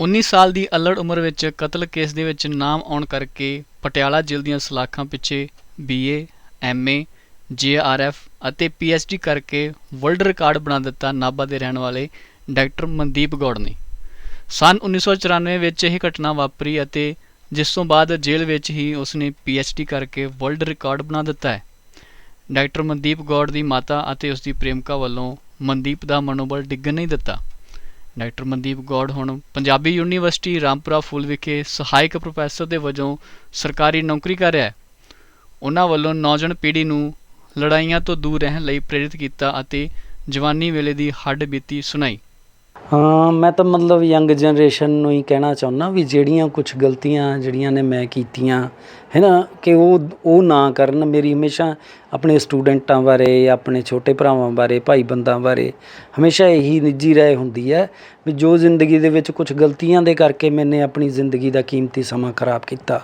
19 ਸਾਲ ਦੀ ਅਲੜ ਉਮਰ ਵਿੱਚ ਕਤਲ ਕੇਸ ਦੇ ਵਿੱਚ ਨਾਮ ਆਉਣ ਕਰਕੇ ਪਟਿਆਲਾ ਜੇਲ੍ਹ ਦੀਆਂ ਸਲਾਖਾਂ ਪਿੱਛੇ ਬੀਏ ਐਮਏ ਜੇਆਰਐਫ ਅਤੇ ਪੀਐਚਡੀ ਕਰਕੇ ਵਰਲਡ ਰਿਕਾਰਡ ਬਣਾ ਦਿੱਤਾ ਨਾਭਾ ਦੇ ਰਹਿਣ ਵਾਲੇ ਡਾਕਟਰ ਮਨਦੀਪ ਗੌੜ ਨੇ। ਸਨ 1994 ਵਿੱਚ ਇਹ ਘਟਨਾ ਵਾਪਰੀ ਅਤੇ ਜਿਸ ਤੋਂ ਬਾਅਦ ਜੇਲ੍ਹ ਵਿੱਚ ਹੀ ਉਸਨੇ ਪੀਐਚਡੀ ਕਰਕੇ ਵਰਲਡ ਰਿਕਾਰਡ ਬਣਾ ਦਿੱਤਾ ਹੈ। ਡਾਕਟਰ ਮਨਦੀਪ ਗੌੜ ਦੀ ਮਾਤਾ ਅਤੇ ਉਸ ਦੀ ਪ੍ਰੇਮਿਕਾ ਵੱਲੋਂ ਮਨਦੀਪ ਦਾ ਮਨੋਬਲ ਡਿੱਗਣ ਨਹੀਂ ਦਿੱਤਾ। ਡਾਕਟਰ ਮਨਦੀਪ ਗੌੜ ਹੁਣ ਪੰਜਾਬੀ ਯੂਨੀਵਰਸਿਟੀ ਰਾਮਪੁਰਾ ਫੂਲ ਵਿਖੇ ਸਹਾਇਕ ਪ੍ਰੋਫੈਸਰ ਦੇ ਵਜੋਂ ਸਰਕਾਰੀ ਨੌਕਰੀ ਕਰ ਰਿਹਾ ਹੈ। ਉਹਨਾਂ ਵੱਲੋਂ ਨੌਜਵਾਨ ਪੀੜ੍ਹੀ ਨੂੰ ਲੜਾਈਆਂ ਤੋਂ ਦੂਰ ਰਹਿਣ ਲਈ ਪ੍ਰੇਰਿਤ ਕੀਤਾ ਅਤੇ ਜਵਾਨੀ ਵੇਲੇ ਦੀ ਹੱਡ ਬੀਤੀ ਸੁਣਾਈ। ਹਾਂ, ਮੈਂ ਤਾਂ ਮਤਲਬ ਯੰਗ ਜਨਰੇਸ਼ਨ ਨੂੰ ਹੀ ਕਹਿਣਾ ਚਾਹੁੰਦਾ ਵੀ ਜਿਹੜੀਆਂ ਕੁਝ ਗਲਤੀਆਂ ਜਿਹੜੀਆਂ ਨੇ ਮੈਂ ਕੀਤੀਆਂ ਹੈ ਨਾ, ਕਿ ਉਹ ਉਹ ਨਾ ਕਰਨ ਮੇਰੀ ਹਮੇਸ਼ਾ ਆਪਣੇ ਸਟੂਡੈਂਟਾਂ ਬਾਰੇ, ਆਪਣੇ ਛੋਟੇ ਭਰਾਵਾਂ ਬਾਰੇ, ਭਾਈ ਬੰਦਾਂ ਬਾਰੇ ਹਮੇਸ਼ਾ ਇਹੀ ਨਿੱਜੀ ਰਾਏ ਹੁੰਦੀ ਹੈ ਵੀ ਜੋ ਜ਼ਿੰਦਗੀ ਦੇ ਵਿੱਚ ਕੁਝ ਗਲਤੀਆਂ ਦੇ ਕਰਕੇ ਮੈਨੇ ਆਪਣੀ ਜ਼ਿੰਦਗੀ ਦਾ ਕੀਮਤੀ ਸਮਾਂ ਖਰਾਬ ਕੀਤਾ,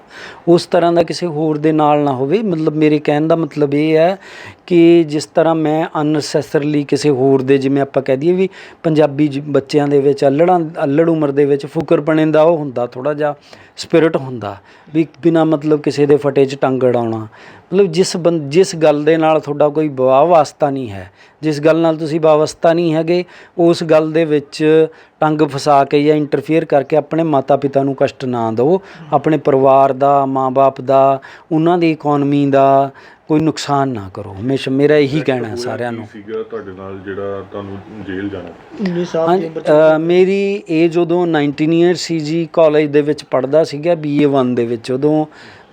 ਉਸ ਤਰ੍ਹਾਂ ਦਾ ਕਿਸੇ ਹੋਰ ਦੇ ਨਾਲ ਨਾ ਹੋਵੇ। ਮਤਲਬ ਮੇਰੇ ਕਹਿਣ ਦਾ ਮਤਲਬ ਇਹ ਹੈ ਕਿ ਜਿਸ ਤਰ੍ਹਾਂ ਮੈਂ ਅਨਸੈਸਰਲੀ ਕਿਸੇ ਹੋਰ ਦੇ, ਜਿਵੇਂ ਆਪਾਂ ਕਹਿ ਦਈਏ ਵੀ ਪੰਜਾਬੀ ਜ- ਬੱਚਿਆਂ ਦੇ ਵਿੱਚ, ਅਲੜਾਂ, ਅਲੜ ਉਮਰ ਦੇ ਵਿੱਚ ਫੁਕਰਪਣੇ ਦਾ ਉਹ ਹੁੰਦਾ ਥੋੜਾ ਜਿਹਾ ਸਪਿਰਿਟ ਹੁੰਦਾ। ਵੀ ਬਿਨਾ ਮਤਲਬ ਕਿਸੇ ਦੇ ਫਟੇ 'ਚ ਟੰਗ ਅੜਾਉਣਾ। ਮਤਲਬ ਜਿਸ ਬੰ, ਜਿਸ ਗੱਲ ਦੇ ਨਾਲ ਤੁਹਾਡਾ ਕੋਈ ਵਾਹ ਵਾਸਤਾ ਨਹੀਂ ਹੈ। ਜਿਸ ਗੱਲ ਨਾਲ ਤੁਸੀਂ ਵਾਵਸਤਾ ਨਹੀਂ ਹੈਗੇ, ਉਸ ਗੱਲ ਦੇ ਵਿੱਚ ਟੰਗ ਫਸਾ ਕੇ ਜਾਂ ਇੰਟਰਫੇਅਰ ਕਰਕੇ ਆਪਣੇ ਮਾਤਾ ਪਿਤਾ ਨੂੰ ਕਸ਼ਟ ਨਾ ਦਿਓ। ਆਪਣੇ ਪਰਿਵਾਰ ਦਾ, ਮਾਂ-ਬਾਪ ਦਾ, ਉਹਨਾਂ ਦੀ ਇਕਨੋਮੀ ਦਾ ਕੋਈ ਨੁਕਸਾਨ ਨਾ ਕਰੋ। ਹਮੇਸ਼ਾ ਮੇਰਾ ਇਹੀ ਕਹਿਣਾ ਹੈ ਸਾਰਿਆਂ ਨੂੰ। ਸੀਗਾ ਤੁਹਾਡੇ ਨਾਲ ਜਿਹੜਾ ਤੁਹਾਨੂੰ ਜੇਲ੍ਹ ਜਾਣਾ? 19 ਸਾਲ ਹਾਂ ਦੀ ਉਮਰ ਅ, ਮੇਰੀ ਏਜ ਉਦੋਂ 19 ਇਅਰ ਸੀ ਜੀ ਕਾਲਜ ਦੇ ਵਿੱਚ ਪੜਦਾ ਸੀਗਾ ਬੀਏ 1 ਦੇ ਵਿੱਚ। ਉਦੋਂ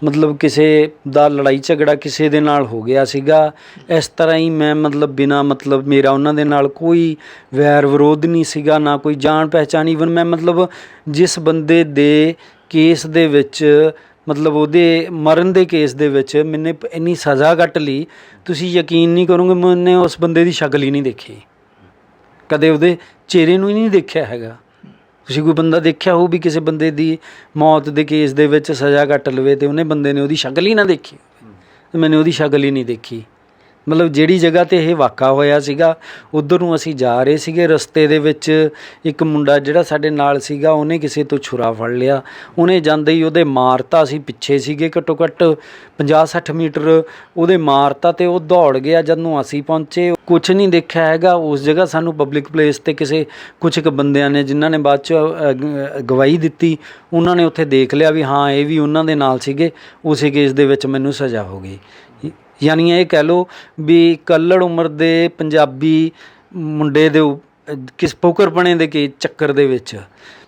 ਮਤਲਬ ਕਿਸੇ ਦਾ ਲੜਾਈ ਝਗੜਾ ਕਿਸੇ ਦੇ ਨਾਲ ਹੋ ਗਿਆ ਸੀਗਾ। ਇਸ ਤਰ੍ਹਾਂ ਹੀ ਮੈਂ ਮਤਲਬ ਬਿਨਾ ਮਤਲਬ ਮੇਰਾ ਉਹਨਾਂ ਦੇ ਨਾਲ ਕੋਈ ਵੈਰ ਵਿਰੋਧ ਨਹੀਂ ਸੀਗਾ ਨਾ ਕੋਈ ਜਾਣ ਪਹਿਚਾਣ ਈਵਨ ਮੈਂ ਮਤਲਬ ਜਿਸ ਬੰਦੇ ਦੇ ਕੇਸ ਦੇ ਵਿੱਚ ਮਤਲਬ ਉਹਦੇ ਮਰਨ ਦੇ ਕੇਸ ਦੇ ਵਿੱਚ ਮੈਨੇ ਇੰਨੀ ਸਜ਼ਾ ਕੱਟ ਲਈ, ਤੁਸੀਂ ਯਕੀਨ ਨਹੀਂ ਕਰੋਗੇ, ਮੈਨੇ ਉਸ ਬੰਦੇ ਦੀ ਸ਼ਕਲ ਹੀ ਨਹੀਂ ਦੇਖੀ। ਕਦੇ ਉਹਦੇ ਚਿਹਰੇ ਨੂੰ ਹੀ ਨਹੀਂ ਦੇਖਿਆ ਹੈਗਾ। ਤੁਸੀਂ ਕੋਈ ਬੰਦਾ ਦੇਖਿਆ ਹੋ ਵੀ ਕਿਸੇ ਬੰਦੇ ਦੀ ਮੌਤ ਦੇ ਕੇਸ ਦੇ ਵਿੱਚ ਸਜ਼ਾ ਕੱਟ ਲਵੇ ਤੇ ਉਹਨੇ ਬੰਦੇ ਨੇ ਉਹਦੀ ਸ਼ਕਲ ਹੀ ਨਾ ਦੇਖੀ ਤੇ ਮੈंने ਉਹਦੀ ਸ਼ਕਲ ਹੀ ਨਹੀਂ ਦੇਖੀ। ਮਤਲਬ ਜਿਹੜੀ ਜਗ੍ਹਾ ਤੇ ਇਹ ਵਾਕਾ ਹੋਇਆ ਸੀਗਾ ਉੱਧਰ ਨੂੰ ਅਸੀਂ ਜਾ ਰਹੇ ਸੀਗੇ ਰਸਤੇ ਦੇ ਵਿੱਚ ਇੱਕ ਮੁੰਡਾ ਜਿਹੜਾ ਸਾਡੇ ਨਾਲ ਸੀਗਾ ਉਹਨੇ ਕਿਸੇ ਤੋਂ ਛੁਰਾ ਫੜ ਲਿਆ। ਉਹਨੇ ਜਾਂਦੇ ਹੀ ਉਹਦੇ ਮਾਰਤਾ ਅਸੀਂ ਪਿੱਛੇ ਸੀਗੇ ਘੱਟੋ ਘੱਟ 50-60 ਮੀਟਰ ਉਹਦੇ ਮਾਰਤਾ ਤੇ ਉਹ ਦੌੜ ਗਿਆ ਜਦੋਂ ਅਸੀਂ ਪਹੁੰਚੇ। ਕੁਝ ਨਹੀਂ ਦੇਖਿਆ ਹੈਗਾ ਉਸ ਜਗ੍ਹਾ ਸਾਨੂੰ ਪਬਲਿਕ ਪਲੇਸ ਤੇ ਕਿਸੇ ਕੁਝ ਕੁ ਬੰਦਿਆਂ ਨੇ ਜਿਨ੍ਹਾਂ ਨੇ ਬਾਅਦ ਚ ਅ, ਗਵਾਹੀ ਦਿੱਤੀ ਉਹਨਾਂ ਨੇ ਉੱਥੇ ਦੇਖ ਲਿਆ ਵੀ ਹਾਂ ਇਹ ਵੀ ਉਹਨਾਂ ਦੇ ਨਾਲ ਸੀਗੇ ਉਸੇ ਕੇਸ ਦੇ ਵਿੱਚ ਮੈਨੂੰ ਸਜ਼ਾ ਹੋ ਗਈ। ਯਾਨੀ ਇਹ ਕਹਿ ਲਓ ਵੀ ਕੱਲੜ ਉਮਰ ਦੇ ਪੰਜਾਬੀ ਮੁੰਡੇ ਦੇ ਉ- ਕਿਸ ਪੋਕਰਪਣੇ ਦੇ ਕੇ ਚੱਕਰ ਦੇ ਵਿੱਚ,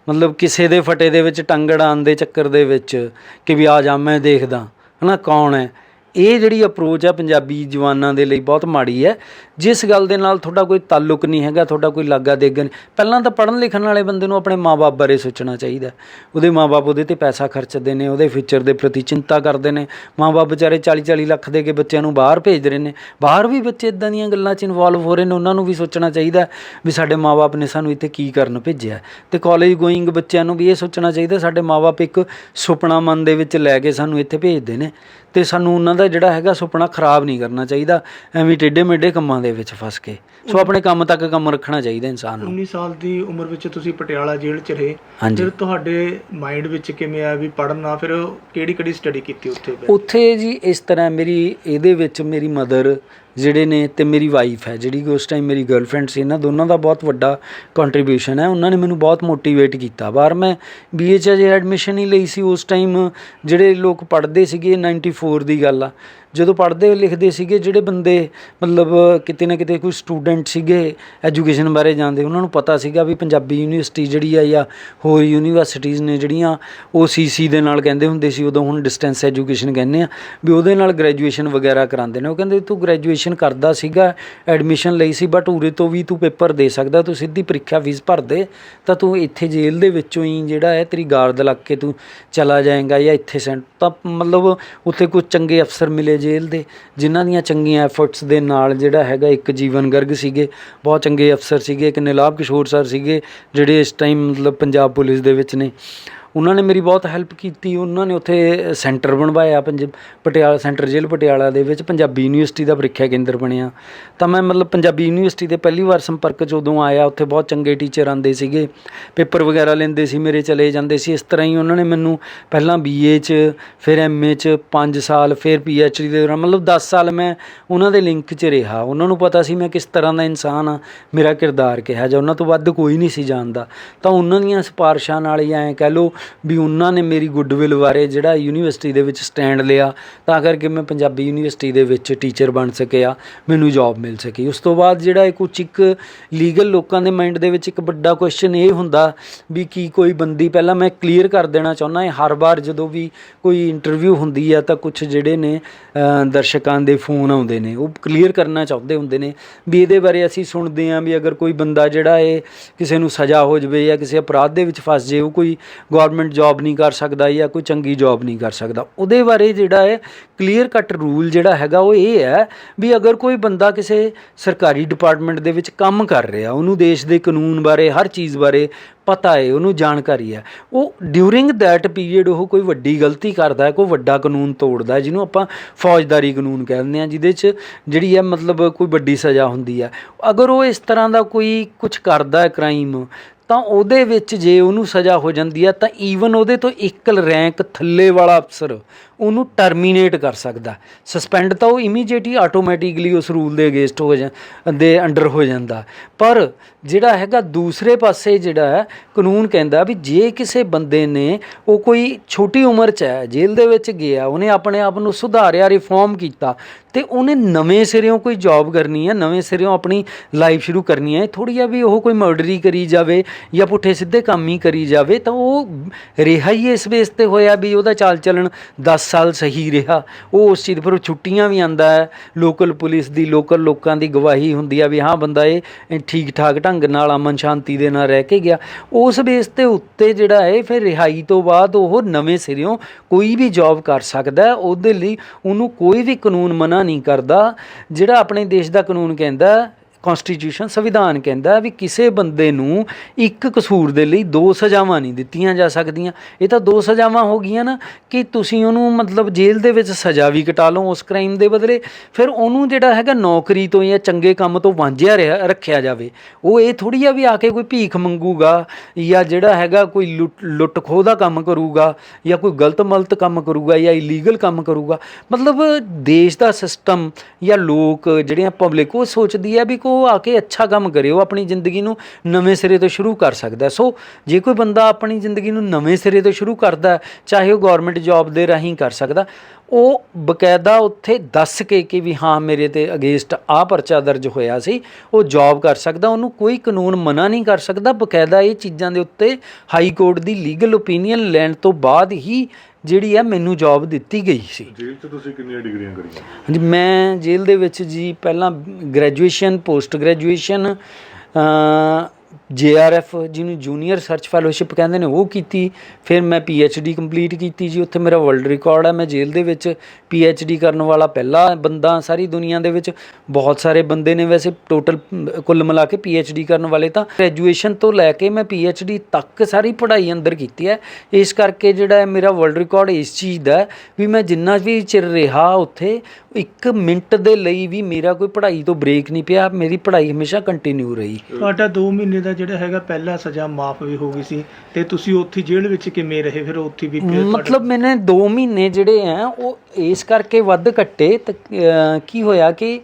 ਮਤਲਬ ਕਿਸੇ ਦੇ ਫਟੇ ਦੇ ਵਿੱਚ ਟੰਗੜਾਂ ਦੇ ਚੱਕਰ ਦੇ ਵਿੱਚ ਕਿ ਵੀ ਆ ਜਾ ਮੈਂ ਦੇਖਦਾ, ਹਨਾ, ਕੌਣ ਹੈ? ਇਹ ਜਿਹੜੀ ਅਪਰੋਚ ਹੈ ਪੰਜਾਬੀ ਜਵਾਨਾਂ ਦੇ ਲਈ ਬਹੁਤ ਮਾੜੀ ਹੈ। ਜਿਸ ਗੱਲ ਦੇ ਨਾਲ ਤੁਹਾਡਾ ਕੋਈ ਤਾਲੁਕ ਨਹੀਂ ਹੈਗਾ, ਤੁਹਾਡਾ ਕੋਈ ਲਾਗਾ ਦੇਗਾ ਨਹੀਂ। ਪਹਿਲਾਂ ਤਾਂ ਪੜ੍ਹਨ ਲਿਖਣ ਵਾਲੇ ਬੰਦੇ ਨੂੰ ਆਪਣੇ ਮਾਪੇ ਬਾਰੇ ਸੋਚਣਾ ਚਾਹੀਦਾ। ਹੈ। ਉਹਦੇ ਮਾਪੇ ਉਹਦੇ ਤੇ ਪੈਸਾ ਖਰਚਦੇ ਨੇ, ਉਹਦੇ ਫਿਊਚਰ ਦੇ ਪ੍ਰਤੀ ਚਿੰਤਾ ਕਰਦੇ ਨੇ। ਮਾਪੇ ਵਿਚਾਰੇ 40 40 ਲੱਖ ਦੇ ਕੇ ਬੱਚਿਆਂ ਨੂੰ ਬਾਹਰ ਭੇਜ ਰਹੇ ਨੇ। ਬਾਹਰ ਵੀ ਬੱਚੇ ਇਦਾਂ ਦੀਆਂ ਗੱਲਾਂ 'ਚ ਇਨਵੋਲਵ ਹੋ ਰਹੇ ਨੇ, ਉਹਨਾਂ ਨੂੰ ਵੀ ਸੋਚਣਾ ਚਾਹੀਦਾ ਵੀ ਸਾਡੇ ਮਾਪੇ ਨੇ ਸਾਨੂੰ ਇੱਥੇ ਕੀ ਕਰਨ ਭੇਜਿਆ। ਹੈ। ਤੇ ਕਾਲਜ ਗੋਇੰਗ ਬੱਚਿਆਂ ਨੂੰ ਵੀ ਇਹ ਸੋਚਣਾ ਚਾਹੀਦਾ, ਸਾਡੇ ਮਾਪੇ ਇੱਕ ਸੁਪਨਾ ਮਨ ਦੇ ਵਿੱਚ ਲੈ ਕੇ ਸਾਨੂੰ ਇੱਥੇ ਭੇਜਦੇ ਨੇ। ਤੇ ਸਾਨੂੰ ਉਹਨਾਂ ਦਾ ਜਿਹੜਾ ਹੈਗਾ ਸੁਪਨਾ ਖਰਾਬ ਨਹੀਂ ਕਰਨਾ ਚਾਹੀਦਾ ਐਵੇਂ ਟੇਢੇ ਮੇਢੇ ਕੰਮਾਂ ਦੇ ਵਿੱਚ ਫਸ ਕੇ। ਸੋ ਆਪਣੇ ਕੰਮ ਤੱਕ ਕੰਮ ਰੱਖਣਾ ਚਾਹੀਦਾ ਇਨਸਾਨ ਨੂੰ। 19 ਸਾਲ ਦੀ ਉਮਰ ਵਿੱਚ ਤੁਸੀਂ ਪਟਿਆਲਾ ਜੇਲ੍ਹ ਚ ਰਹੇ। ਫਿਰ ਤੁਹਾਡੇ ਮਾਈਂਡ ਵਿੱਚ ਕਿਵੇਂ ਆ ਵੀ ਪੜ੍ਹਨਾ ਫਿਰ ਕਿਹੜੀ ਕਿਹੜੀ ਸਟੱਡੀ ਕੀਤੀ ਉੱਥੇ? ਉੱਥੇ ਜੀ ਇਸ ਤਰ੍ਹਾਂ ਮੇਰੀ ਇਹਦੇ ਵਿੱਚ ਮੇਰੀ ਮਦਰ ਜਿਹੜੇ ਨੇ ਅਤੇ ਮੇਰੀ ਵਾਈਫ ਹੈ, ਜਿਹੜੀ ਕਿ ਉਸ ਟਾਈਮ ਮੇਰੀ ਗਰਲਫ੍ਰੈਂਡ ਸੀ, ਇਹਨਾਂ ਦੋਨਾਂ ਦਾ ਬਹੁਤ ਵੱਡਾ ਕੰਟਰੀਬਿਊਸ਼ਨ ਹੈ। ਉਹਨਾਂ ਨੇ ਮੈਨੂੰ ਬਹੁਤ ਮੋਟੀਵੇਟ ਕੀਤਾ। ਬਾਹਰ ਮੈਂ ਬੀ ਏ ਚ ਅਜੇ ਐਡਮਿਸ਼ਨ ਹੀ ਲਈ ਸੀ ਉਸ ਟਾਈਮ ਜਿਹੜੇ ਲੋਕ ਪੜ੍ਹਦੇ ਸੀਗੇ 94 ਦੀ ਗੱਲ ਆ। ਜਦੋਂ ਪੜ੍ਹਦੇ ਲਿਖਦੇ ਸੀਗੇ, ਜਿਹੜੇ ਬੰਦੇ ਮਤਲਬ ਕਿਤੇ ਨਾ ਕਿਤੇ ਕੋਈ ਸਟੂਡੈਂਟ ਸੀਗੇ ਐਜੂਕੇਸ਼ਨ ਬਾਰੇ ਜਾਣਦੇ, ਉਹਨਾਂ ਨੂੰ ਪਤਾ ਸੀਗਾ ਵੀ ਪੰਜਾਬੀ ਯੂਨੀਵਰਸਿਟੀ ਜਿਹੜੀ ਆ ਜਾਂ ਹੋਰ ਯੂਨੀਵਰਸਿਟੀਜ਼ ਨੇ ਜਿਹੜੀਆਂ ਉਹ ਸੀਸੀ ਦੇ ਨਾਲ ਕਹਿੰਦੇ ਹੁੰਦੇ ਸੀ, ਉਦੋਂ ਹੁਣ ਡਿਸਟੈਂਸ ਐਜੂਕੇਸ਼ਨ ਕਹਿੰਦੇ ਆ, ਵੀ ਉਹਦੇ ਨਾਲ ਗ੍ਰੈਜੂਏਸ਼ਨ ਵਗੈਰਾ ਕਰਾਉਂਦੇ ਨੇ। ਉਹ ਕਹਿੰਦੇ ਤੂੰ ਗ੍ਰੈਜੂਏਸ਼ਨ ਕਰਦਾ ਸੀਗਾ ਐਡਮਿਸ਼ਨ ਲਈ ਸੀ ਬਟ ਉਰੇ ਤੋਂ ਵੀ ਤੂੰ ਪੇਪਰ ਦੇ ਸਕਦਾ, ਤੂੰ ਸਿੱਧੀ ਪ੍ਰੀਖਿਆ ਫੀਸ ਭਰ ਦੇ, ਤਾਂ ਤੂੰ ਇੱਥੇ ਜੇਲ੍ਹ ਦੇ ਵਿੱਚੋਂ ਹੀ ਜਿਹੜਾ ਹੈ ਤੇਰੀ ਗਾਰਡ ਲੱਗ ਕੇ ਤੂੰ ਚਲਾ ਜਾਏਗਾ ਜਾਂ ਇੱਥੇ ਸੈਂਟ ਤਾਂ ਮਤਲਬ ਉੱਥੇ ਕੁਝ ਚੰਗੇ ਅਫਸਰ ਮਿਲੇ ਜੇਲ੍ਹ ਦੇ, ਜਿਨ੍ਹਾਂ ਦੀਆਂ ਚੰਗੀਆਂ ਐਫਰਟਸ ਦੇ ਨਾਲ ਜਿਹੜਾ ਹੈਗਾ ਇੱਕ ਜੀਵਨ ਗਰਗ ਸੀਗੇ, ਬਹੁਤ ਚੰਗੇ ਅਫਸਰ ਸੀਗੇ, ਇੱਕ ਨਿਲਾਬ ਕਿਸ਼ੋਰ ਸਰ ਸੀਗੇ, ਜਿਹੜੇ ਇਸ ਟਾਈਮ ਮਤਲਬ ਪੰਜਾਬ ਪੁਲਿਸ ਦੇ ਵਿੱਚ ਨੇ। ਉਹਨਾਂ ਨੇ ਮੇਰੀ ਬਹੁਤ ਹੈਲਪ ਕੀਤੀ, ਉਹਨਾਂ ਨੇ ਉੱਥੇ ਸੈਂਟਰ ਬਣਵਾਇਆ ਪੰਜ, ਪਟਿਆਲਾ ਸੈਂਟਰ ਜੇਲ੍ਹ ਪਟਿਆਲਾ ਦੇ ਵਿੱਚ, ਪੰਜਾਬੀ ਯੂਨੀਵਰਸਿਟੀ ਦਾ ਪ੍ਰੀਖਿਆ ਕੇਂਦਰ ਬਣਿਆ। ਤਾਂ ਮੈਂ ਮਤਲਬ ਪੰਜਾਬੀ ਯੂਨੀਵਰਸਿਟੀ ਦੇ ਪਹਿਲੀ ਵਾਰ ਸੰਪਰਕ 'ਚ ਉਦੋਂ ਆਇਆ, ਉੱਥੇ ਬਹੁਤ ਚੰਗੇ ਟੀਚਰ ਆਉਂਦੇ ਸੀਗੇ ਪੇਪਰ ਵਗੈਰਾ ਲੈਂਦੇ ਸੀ, ਮੇਰੇ ਚਲੇ ਜਾਂਦੇ ਸੀ, ਇਸ ਤਰ੍ਹਾਂ ਹੀ ਉਹਨਾਂ ਨੇ ਮੈਨੂੰ ਪਹਿਲਾਂ ਬੀਏ 'ਚ, ਫਿਰ ਐਮਏ 'ਚ 5 ਸਾਲ, ਫਿਰ ਪੀਐਚਡੀ ਦੇ ਦੌਰਾਨ, ਮਤਲਬ 10 ਸਾਲ ਮੈਂ ਉਹਨਾਂ ਦੇ ਲਿੰਕ 'ਚ ਰਿਹਾ। ਉਹਨਾਂ ਨੂੰ ਪਤਾ ਸੀ ਮੈਂ ਕਿਸ ਤਰ੍ਹਾਂ ਦਾ ਇਨਸਾਨ ਆ ਮੇਰਾ ਕਿਰਦਾਰ ਕਿਹਾ ਜਾਂ, ਉਹਨਾਂ ਤੋਂ ਵੱਧ ਕੋਈ ਨਹੀਂ ਸੀ ਜਾਣਦਾ। ਤਾਂ ਉਹਨਾਂ ਦੀਆਂ ਸਿਫਾਰਿਸ਼ਾਂ ਨਾਲ ਹੀ ਐਂ ਕਹਿ ਲਓ ਵੀ ਉਹਨਾਂ ਨੇ ਮੇਰੀ ਗੁੱਡਵਿਲ ਬਾਰੇ ਜਿਹੜਾ ਯੂਨੀਵਰਸਿਟੀ ਦੇ ਵਿੱਚ ਸਟੈਂਡ ਲਿਆ, ਤਾਂ ਕਰਕੇ ਮੈਂ ਪੰਜਾਬੀ ਯੂਨੀਵਰਸਿਟੀ ਦੇ ਵਿੱਚ ਟੀਚਰ ਬਣ ਸਕਿਆ, ਮੈਨੂੰ ਜੌਬ ਮਿਲ ਸਕੀ। ਉਸ ਤੋਂ ਬਾਅਦ ਜਿਹੜਾ ਇਹ ਕੁਝ ਇੱਕ ਲੀਗਲ ਲੋਕਾਂ ਦੇ ਮਾਈਂਡ ਦੇ ਵਿੱਚ ਇੱਕ ਵੱਡਾ ਕੁਐਸਚਨ ਇਹ ਹੁੰਦਾ ਵੀ ਕੀ ਕੋਈ ਬੰਦੀ, ਪਹਿਲਾਂ ਮੈਂ ਕਲੀਅਰ ਕਰ ਦੇਣਾ ਚਾਹੁੰਦਾ ਹਾਂ ਹਰ ਵਾਰ ਜਦੋਂ ਵੀ ਕੋਈ ਇੰਟਰਵਿਊ ਹੁੰਦੀ ਆ ਤਾਂ ਕੁਝ ਜਿਹੜੇ ਨੇ ਦਰਸ਼ਕਾਂ ਦੇ ਫੋਨ ਆਉਂਦੇ ਨੇ, ਉਹ ਕਲੀਅਰ ਕਰਨਾ ਚਾਹੁੰਦੇ ਹੁੰਦੇ ਨੇ ਵੀ ਇਹਦੇ ਬਾਰੇ ਅਸੀਂ ਸੁਣਦੇ ਹਾਂ ਵੀ ਅਗਰ ਕੋਈ ਬੰਦਾ ਜਿਹੜਾ ਇਹ ਕਿਸੇ ਨੂੰ ਸਜ਼ਾ ਹੋ ਜਾਵੇ ਜਾਂ ਕਿਸੇ ਅਪਰਾਧ ਦੇ ਵਿੱਚ ਫਸ ਜੇ ਉਹ ਕੋਈ ਗਵਰਨਮੈਂਟ ਜੌਬ ਨਹੀਂ ਕਰ ਸਕਦਾ ਜਾਂ ਕੋਈ ਚੰਗੀ ਜੌਬ ਨਹੀਂ ਕਰ ਸਕਦਾ, ਉਹਦੇ ਬਾਰੇ ਜਿਹੜਾ ਹੈ ਕਲੀਅਰ ਕੱਟ ਰੂਲ ਜਿਹੜਾ ਹੈਗਾ ਉਹ ਇਹ ਹੈ ਵੀ ਅਗਰ ਕੋਈ ਬੰਦਾ ਕਿਸੇ ਸਰਕਾਰੀ ਡਿਪਾਰਟਮੈਂਟ ਦੇ ਵਿੱਚ ਕੰਮ ਕਰ ਰਿਹਾ, ਉਹਨੂੰ ਦੇਸ਼ ਦੇ ਕਾਨੂੰਨ ਬਾਰੇ, ਹਰ ਚੀਜ਼ ਬਾਰੇ ਪਤਾ ਹੈ, ਉਹਨੂੰ ਜਾਣਕਾਰੀ ਹੈ, ਉਹ ਡਿਊਰਿੰਗ ਦੈਟ ਪੀਰੀਅਡ ਉਹ ਕੋਈ ਵੱਡੀ ਗਲਤੀ ਕਰਦਾ ਹੈ, ਕੋਈ ਵੱਡਾ ਕਾਨੂੰਨ ਤੋੜਦਾ ਹੈ, ਜਿਹਨੂੰ ਆਪਾਂ ਫੌਜਦਾਰੀ ਕਾਨੂੰਨ ਕਹਿੰਦੇ ਆ ਜਿਹਦੇ 'ਚ ਜਿਹੜੀ ਹੈ ਮਤਲਬ ਕੋਈ ਵੱਡੀ ਸਜ਼ਾ ਹੁੰਦੀ ਹੈ। ਅਗਰ ਉਹ ਇਸ ਤਰ੍ਹਾਂ ਦਾ ਕੋਈ ਕੁਝ ਕਰਦਾ ਹੈ ਕ੍ਰਾਈਮ ਤਾਂ ਉਹਦੇ ਵਿੱਚ ਜੇ ਉਹਨੂੰ ਸਜ਼ਾ ਹੋ ਜਾਂਦੀ ਹੈ ਤਾਂ ਈਵਨ ਉਹਦੇ ਤੋਂ ਇੱਕ ਰੈਂਕ ਥੱਲੇ ਵਾਲਾ ਅਫਸਰ ਉਹਨੂੰ ਟਰਮੀਨੇਟ ਕਰ ਸਕਦਾ। ਸਸਪੈਂਡ ਤਾਂ ਉਹ ਇਮੀਡੀਏਟਲੀ ਆਟੋਮੈਟਿਕਲੀ ਉਸ ਰੂਲ ਦੇ ਅਗੇਂਸਟ ਹੋ ਜਾਂ, ਦੇ ਅੰਡਰ ਹੋ ਜਾਂਦਾ। ਪਰ ਜਿਹੜਾ ਹੈਗਾ ਦੂਸਰੇ ਪਾਸੇ ਜਿਹੜਾ ਹੈ, ਕਾਨੂੰਨ ਕਹਿੰਦਾ ਵੀ ਜੇ ਕਿਸੇ ਬੰਦੇ ਨੇ ਉਹ ਕੋਈ ਛੋਟੀ ਉਮਰ 'ਚ ਹੈ, ਜੇਲ੍ਹ ਦੇ ਵਿੱਚ ਗਿਆ, ਉਹਨੇ ਆਪਣੇ ਆਪ ਨੂੰ ਸੁਧਾਰਿਆ ਰਿਫਾਰਮ ਕੀਤਾ, ਤੇ ਉਹਨੇ ਨਵੇਂ ਸਿਰਿਓਂ ਕੋਈ ਜੌਬ ਕਰਨੀ ਹੈ, ਨਵੇਂ ਸਿਰਿਓਂ ਆਪਣੀ ਲਾਈਫ ਸ਼ੁਰੂ ਕਰਨੀ ਹੈ ਥੋੜੀ ਆ ਵੀ ਉਹ ਕੋਈ ਮਰਡਰੀ ਕਰੀ ਜਾਵੇ ਜਾਂ ਪੁੱਠੇ ਸਿੱਧੇ ਕੰਮ ਹੀ ਕਰੀ ਜਾਵੇ, ਤਾਂ ਉਹ ਰਿਹਾਈ ਇਸ ਬੇਸ ਤੇ ਹੋਇਆ ਵੀ ਉਹਦਾ ਚਾਲ ਚੱਲਣ 10 ਸਾਲ ਸਹੀ ਰਿਹਾ। ਉਹ ਉਸ ਚੀਜ਼ ਪਰ ਛੁੱਟੀਆਂ ਵੀ ਆਂਦਾ ਹੈ। ਲੋਕਲ ਪੁਲਿਸ ਦੀ ਲੋਕਲ ਲੋਕਾਂ ਦੀ ਗਵਾਹੀ ਹੁੰਦੀ ਆ ਵੀ ਹਾਂ, ਬੰਦਾ ਇਹ ਠੀਕ ਠਾਕ ਢੰਗ ਨਾਲ ਅਮਨ ਸ਼ਾਂਤੀ ਦੇ ਨਾਲ ਰਹਿ ਕੇ ਗਿਆ। ਉਸ ਬੇਸ ਤੇ ਉੱਤੇ ਜਿਹੜਾ ਹੈ, ਫਿਰ ਰਿਹਾਈ ਤੋਂ ਬਾਅਦ ਉਹ ਨਵੇਂ ਸਿਰਿਓਂ ਕੋਈ ਵੀ ਜੌਬ ਕਰ ਸਕਦਾ ਉਹਦੇ ਲਈ ਉਹਨੂੰ ਕੋਈ ਵੀ ਕਾਨੂੰਨ ਮਨਾ ਨਹੀਂ ਕਰਦਾ। ਜਿਹੜਾ ਆਪਣੇ ਦੇਸ਼ ਦਾ ਕਾਨੂੰਨ ਕਹਿੰਦਾ ਕਨਸਟੀਟਿਊਸ਼ਨ ਸੰਵਿਧਾਨ ਕਹਿੰਦਾ ਵੀ ਕਿਸੇ ਬੰਦੇ ਨੂੰ ਇੱਕ ਕਸੂਰ ਦੇ ਲਈ ਦੋ ਸਜ਼ਾਵਾਂ ਨਹੀਂ ਦਿੱਤੀਆਂ ਜਾ ਸਕਦੀਆਂ। ਇਹ ਤਾਂ ਦੋ ਸਜ਼ਾਵਾਂ ਹੋ ਗਈਆਂ ਨਾ ਕਿ ਤੁਸੀਂ ਉਹਨੂੰ ਮਤਲਬ ਜੇਲ੍ਹ ਦੇ ਵਿੱਚ ਸਜ਼ਾ ਵੀ ਕਟਾ ਲਓ ਉਸ ਕ੍ਰਾਈਮ ਦੇ ਬਦਲੇ। ਫਿਰ ਉਹਨੂੰ ਜਿਹੜਾ ਹੈਗਾ ਨੌਕਰੀ ਤੋਂ ਜਾਂ ਚੰਗੇ ਕੰਮ ਤੋਂ ਵਾਂਝਿਆ ਰਿਹਾ, ਰੱਖਿਆ ਜਾਵੇ। ਉਹ ਇਹ ਥੋੜੀ ਆ ਵੀ ਆ ਕੇ ਕੋਈ ਭੀਖ ਮੰਗੂਗਾ ਜਾਂ ਜਿਹੜਾ ਹੈਗਾ ਕੋਈ ਲੁੱਟ ਲੁੱਟ ਖੋਹ ਦਾ ਕੰਮ ਕਰੂਗਾ ਜਾਂ ਕੋਈ ਗਲਤ ਮਲਤ ਕੰਮ ਕਰੂਗਾ ਜਾਂ ਇਲੀਗਲ ਕੰਮ ਕਰੂਗਾ। ਮਤਲਬ ਦੇਸ਼ ਦਾ ਸਿਸਟਮ ਜਾਂ ਲੋਕ ਜਿਹੜੀਆਂ ਪਬਲਿਕ ਉਹ ਸੋਚਦੀ ਹੈ ਵੀ ਕੋ ਉਹ ਆ ਕੇ ਅੱਛਾ ਕੰਮ ਕਰੇ, ਉਹ ਆਪਣੀ ਜ਼ਿੰਦਗੀ ਨੂੰ ਨਵੇਂ ਸਿਰੇ ਤੋਂ ਸ਼ੁਰੂ ਕਰ ਸਕਦਾ ਸੋ ਜੇ ਕੋਈ ਬੰਦਾ ਆਪਣੀ ਜ਼ਿੰਦਗੀ ਨੂੰ ਨਵੇਂ ਸਿਰੇ ਤੋਂ ਸ਼ੁਰੂ ਕਰਦਾ ਚਾਹੇ ਉਹ ਗਵਰਨਮੈਂਟ ਜੌਬ ਦੇ ਰਾਹੀਂ ਕਰ ਸਕਦਾ ਉਹ ਬਕਾਇਦਾ ਉੱਥੇ ਦੱਸ ਕੇ ਕਿ ਵੀ ਹਾਂ, ਮੇਰੇ ਤੇ ਅਗੇਂਸਟ ਆ ਪਰਚਾ ਦਰਜ ਹੋਇਆ ਸੀ, ਉਹ ਜੌਬ ਕਰ ਸਕਦਾ, ਉਹਨੂੰ ਕੋਈ ਕਾਨੂੰਨ ਮਨਾ ਨਹੀਂ ਕਰ ਸਕਦਾ। ਬਕਾਇਦਾ ਇਹ ਚੀਜ਼ਾਂ ਦੇ ਉੱਤੇ ਹਾਈ ਕੋਰਟ ਦੀ ਲੀਗਲ ਓਪੀਨੀਅਨ ਲੈਣ ਤੋਂ ਬਾਅਦ ਹੀ ਜਿਹੜੀ ਹੈ ਮੈਨੂੰ ਜੌਬ ਦਿੱਤੀ ਗਈ ਸੀ। ਜੇਲ੍ਹ 'ਚ ਤੁਸੀਂ ਕਿੰਨੀਆਂ ਡਿਗਰੀਆਂ ਕਰੀਆਂ? ਹਾਂਜੀ ਮੈਂ ਜੇਲ੍ਹ ਦੇ ਵਿੱਚ ਜੀ ਪਹਿਲਾਂ ਗ੍ਰੈਜੂਏਸ਼ਨ ਪੋਸਟ ਗ੍ਰੈਜੂਏਸ਼ਨ ਜੇਆਰਐਫ ਜਿਹਨੂੰ ਜੂਨੀਅਰ ਰਿਸਰਚ ਫੈਲੋਸ਼ਿਪ ਕਹਿੰਦੇ ਨੇ, ਉਹ ਕੀਤੀ। ਫਿਰ ਮੈਂ ਡੀ ਕੰਪਲੀਟ ਕੀਤੀ ਜੀ। ਉੱਥੇ ਮੇਰਾ ਵਰਲਡ ਰਿਕਾਰਡ ਹੈ ਮੈਂ ਜੇਲ੍ਹ ਦੇ ਵਿੱਚ ਡੀ ਕਰਨ ਵਾਲਾ ਪਹਿਲਾ ਬੰਦਾ ਸਾਰੀ ਦੁਨੀਆ ਦੇ ਵਿੱਚ। ਬਹੁਤ ਸਾਰੇ ਬੰਦੇ ਨੇ ਵੈਸੇ ਟੋਟਲ ਕੁੱਲ ਮਿਲਾ ਕੇ ਡੀ ਕਰਨ ਵਾਲੇ ਤਾਂ। ਗ੍ਰੈਜੂਏਸ਼ਨ ਤੋਂ ਲੈ ਕੇ ਮੈਂ ਡੀ ਤੱਕ ਸਾਰੀ ਪੜ੍ਹਾਈ ਅੰਦਰ ਕੀਤੀ ਹੈ। ਇਸ ਕਰਕੇ ਜਿਹੜਾ ਹੈ ਮੇਰਾ ਵਰਲਡ ਰਿਕਾਰਡ ਇਸ ਚੀਜ਼ ਦਾ ਵੀ ਮੈਂ ਜਿੰਨਾ ਵੀ ਚਿਰ ਰਿਹਾ ਉੱਥੇ, ਇੱਕ ਮਿੰਟ ਦੇ ਲਈ ਵੀ ਮੇਰਾ ਕੋਈ ਪੜ੍ਹਾਈ ਤੋਂ ਬ੍ਰੇਕ ਨਹੀਂ ਪਿਆ। ਮੇਰੀ ਪੜ੍ਹਾਈ ਹਮੇਸ਼ਾ ਕੰਟੀਨਿਊ ਰਹੀ। ਤੁਹਾਡਾ 2 ਮਹੀਨੇ ਦਾ ਜਿਹੜਾ ਹੈਗਾ ਪਹਿਲਾ ਸਜ਼ਾ ਮਾਫ ਵੀ ਹੋ ਗਈ ਸੀ ਤੇ ਤੁਸੀਂ ਉੱਥੇ ਜੇਲ੍ਹ ਵਿੱਚ ਕਿਵੇਂ ਰਹੇ? ਫਿਰ ਉੱਥੇ ਵੀ ਮਤਲਬ ਮੈਨੇ 2 ਮਹੀਨੇ ਜਿਹੜੇ ਆ, ਉਹ ਇਸ ਕਰਕੇ ਵੱਧ ਕੱਟੇ ਕੀ ਹੋਇਆ ਕਿ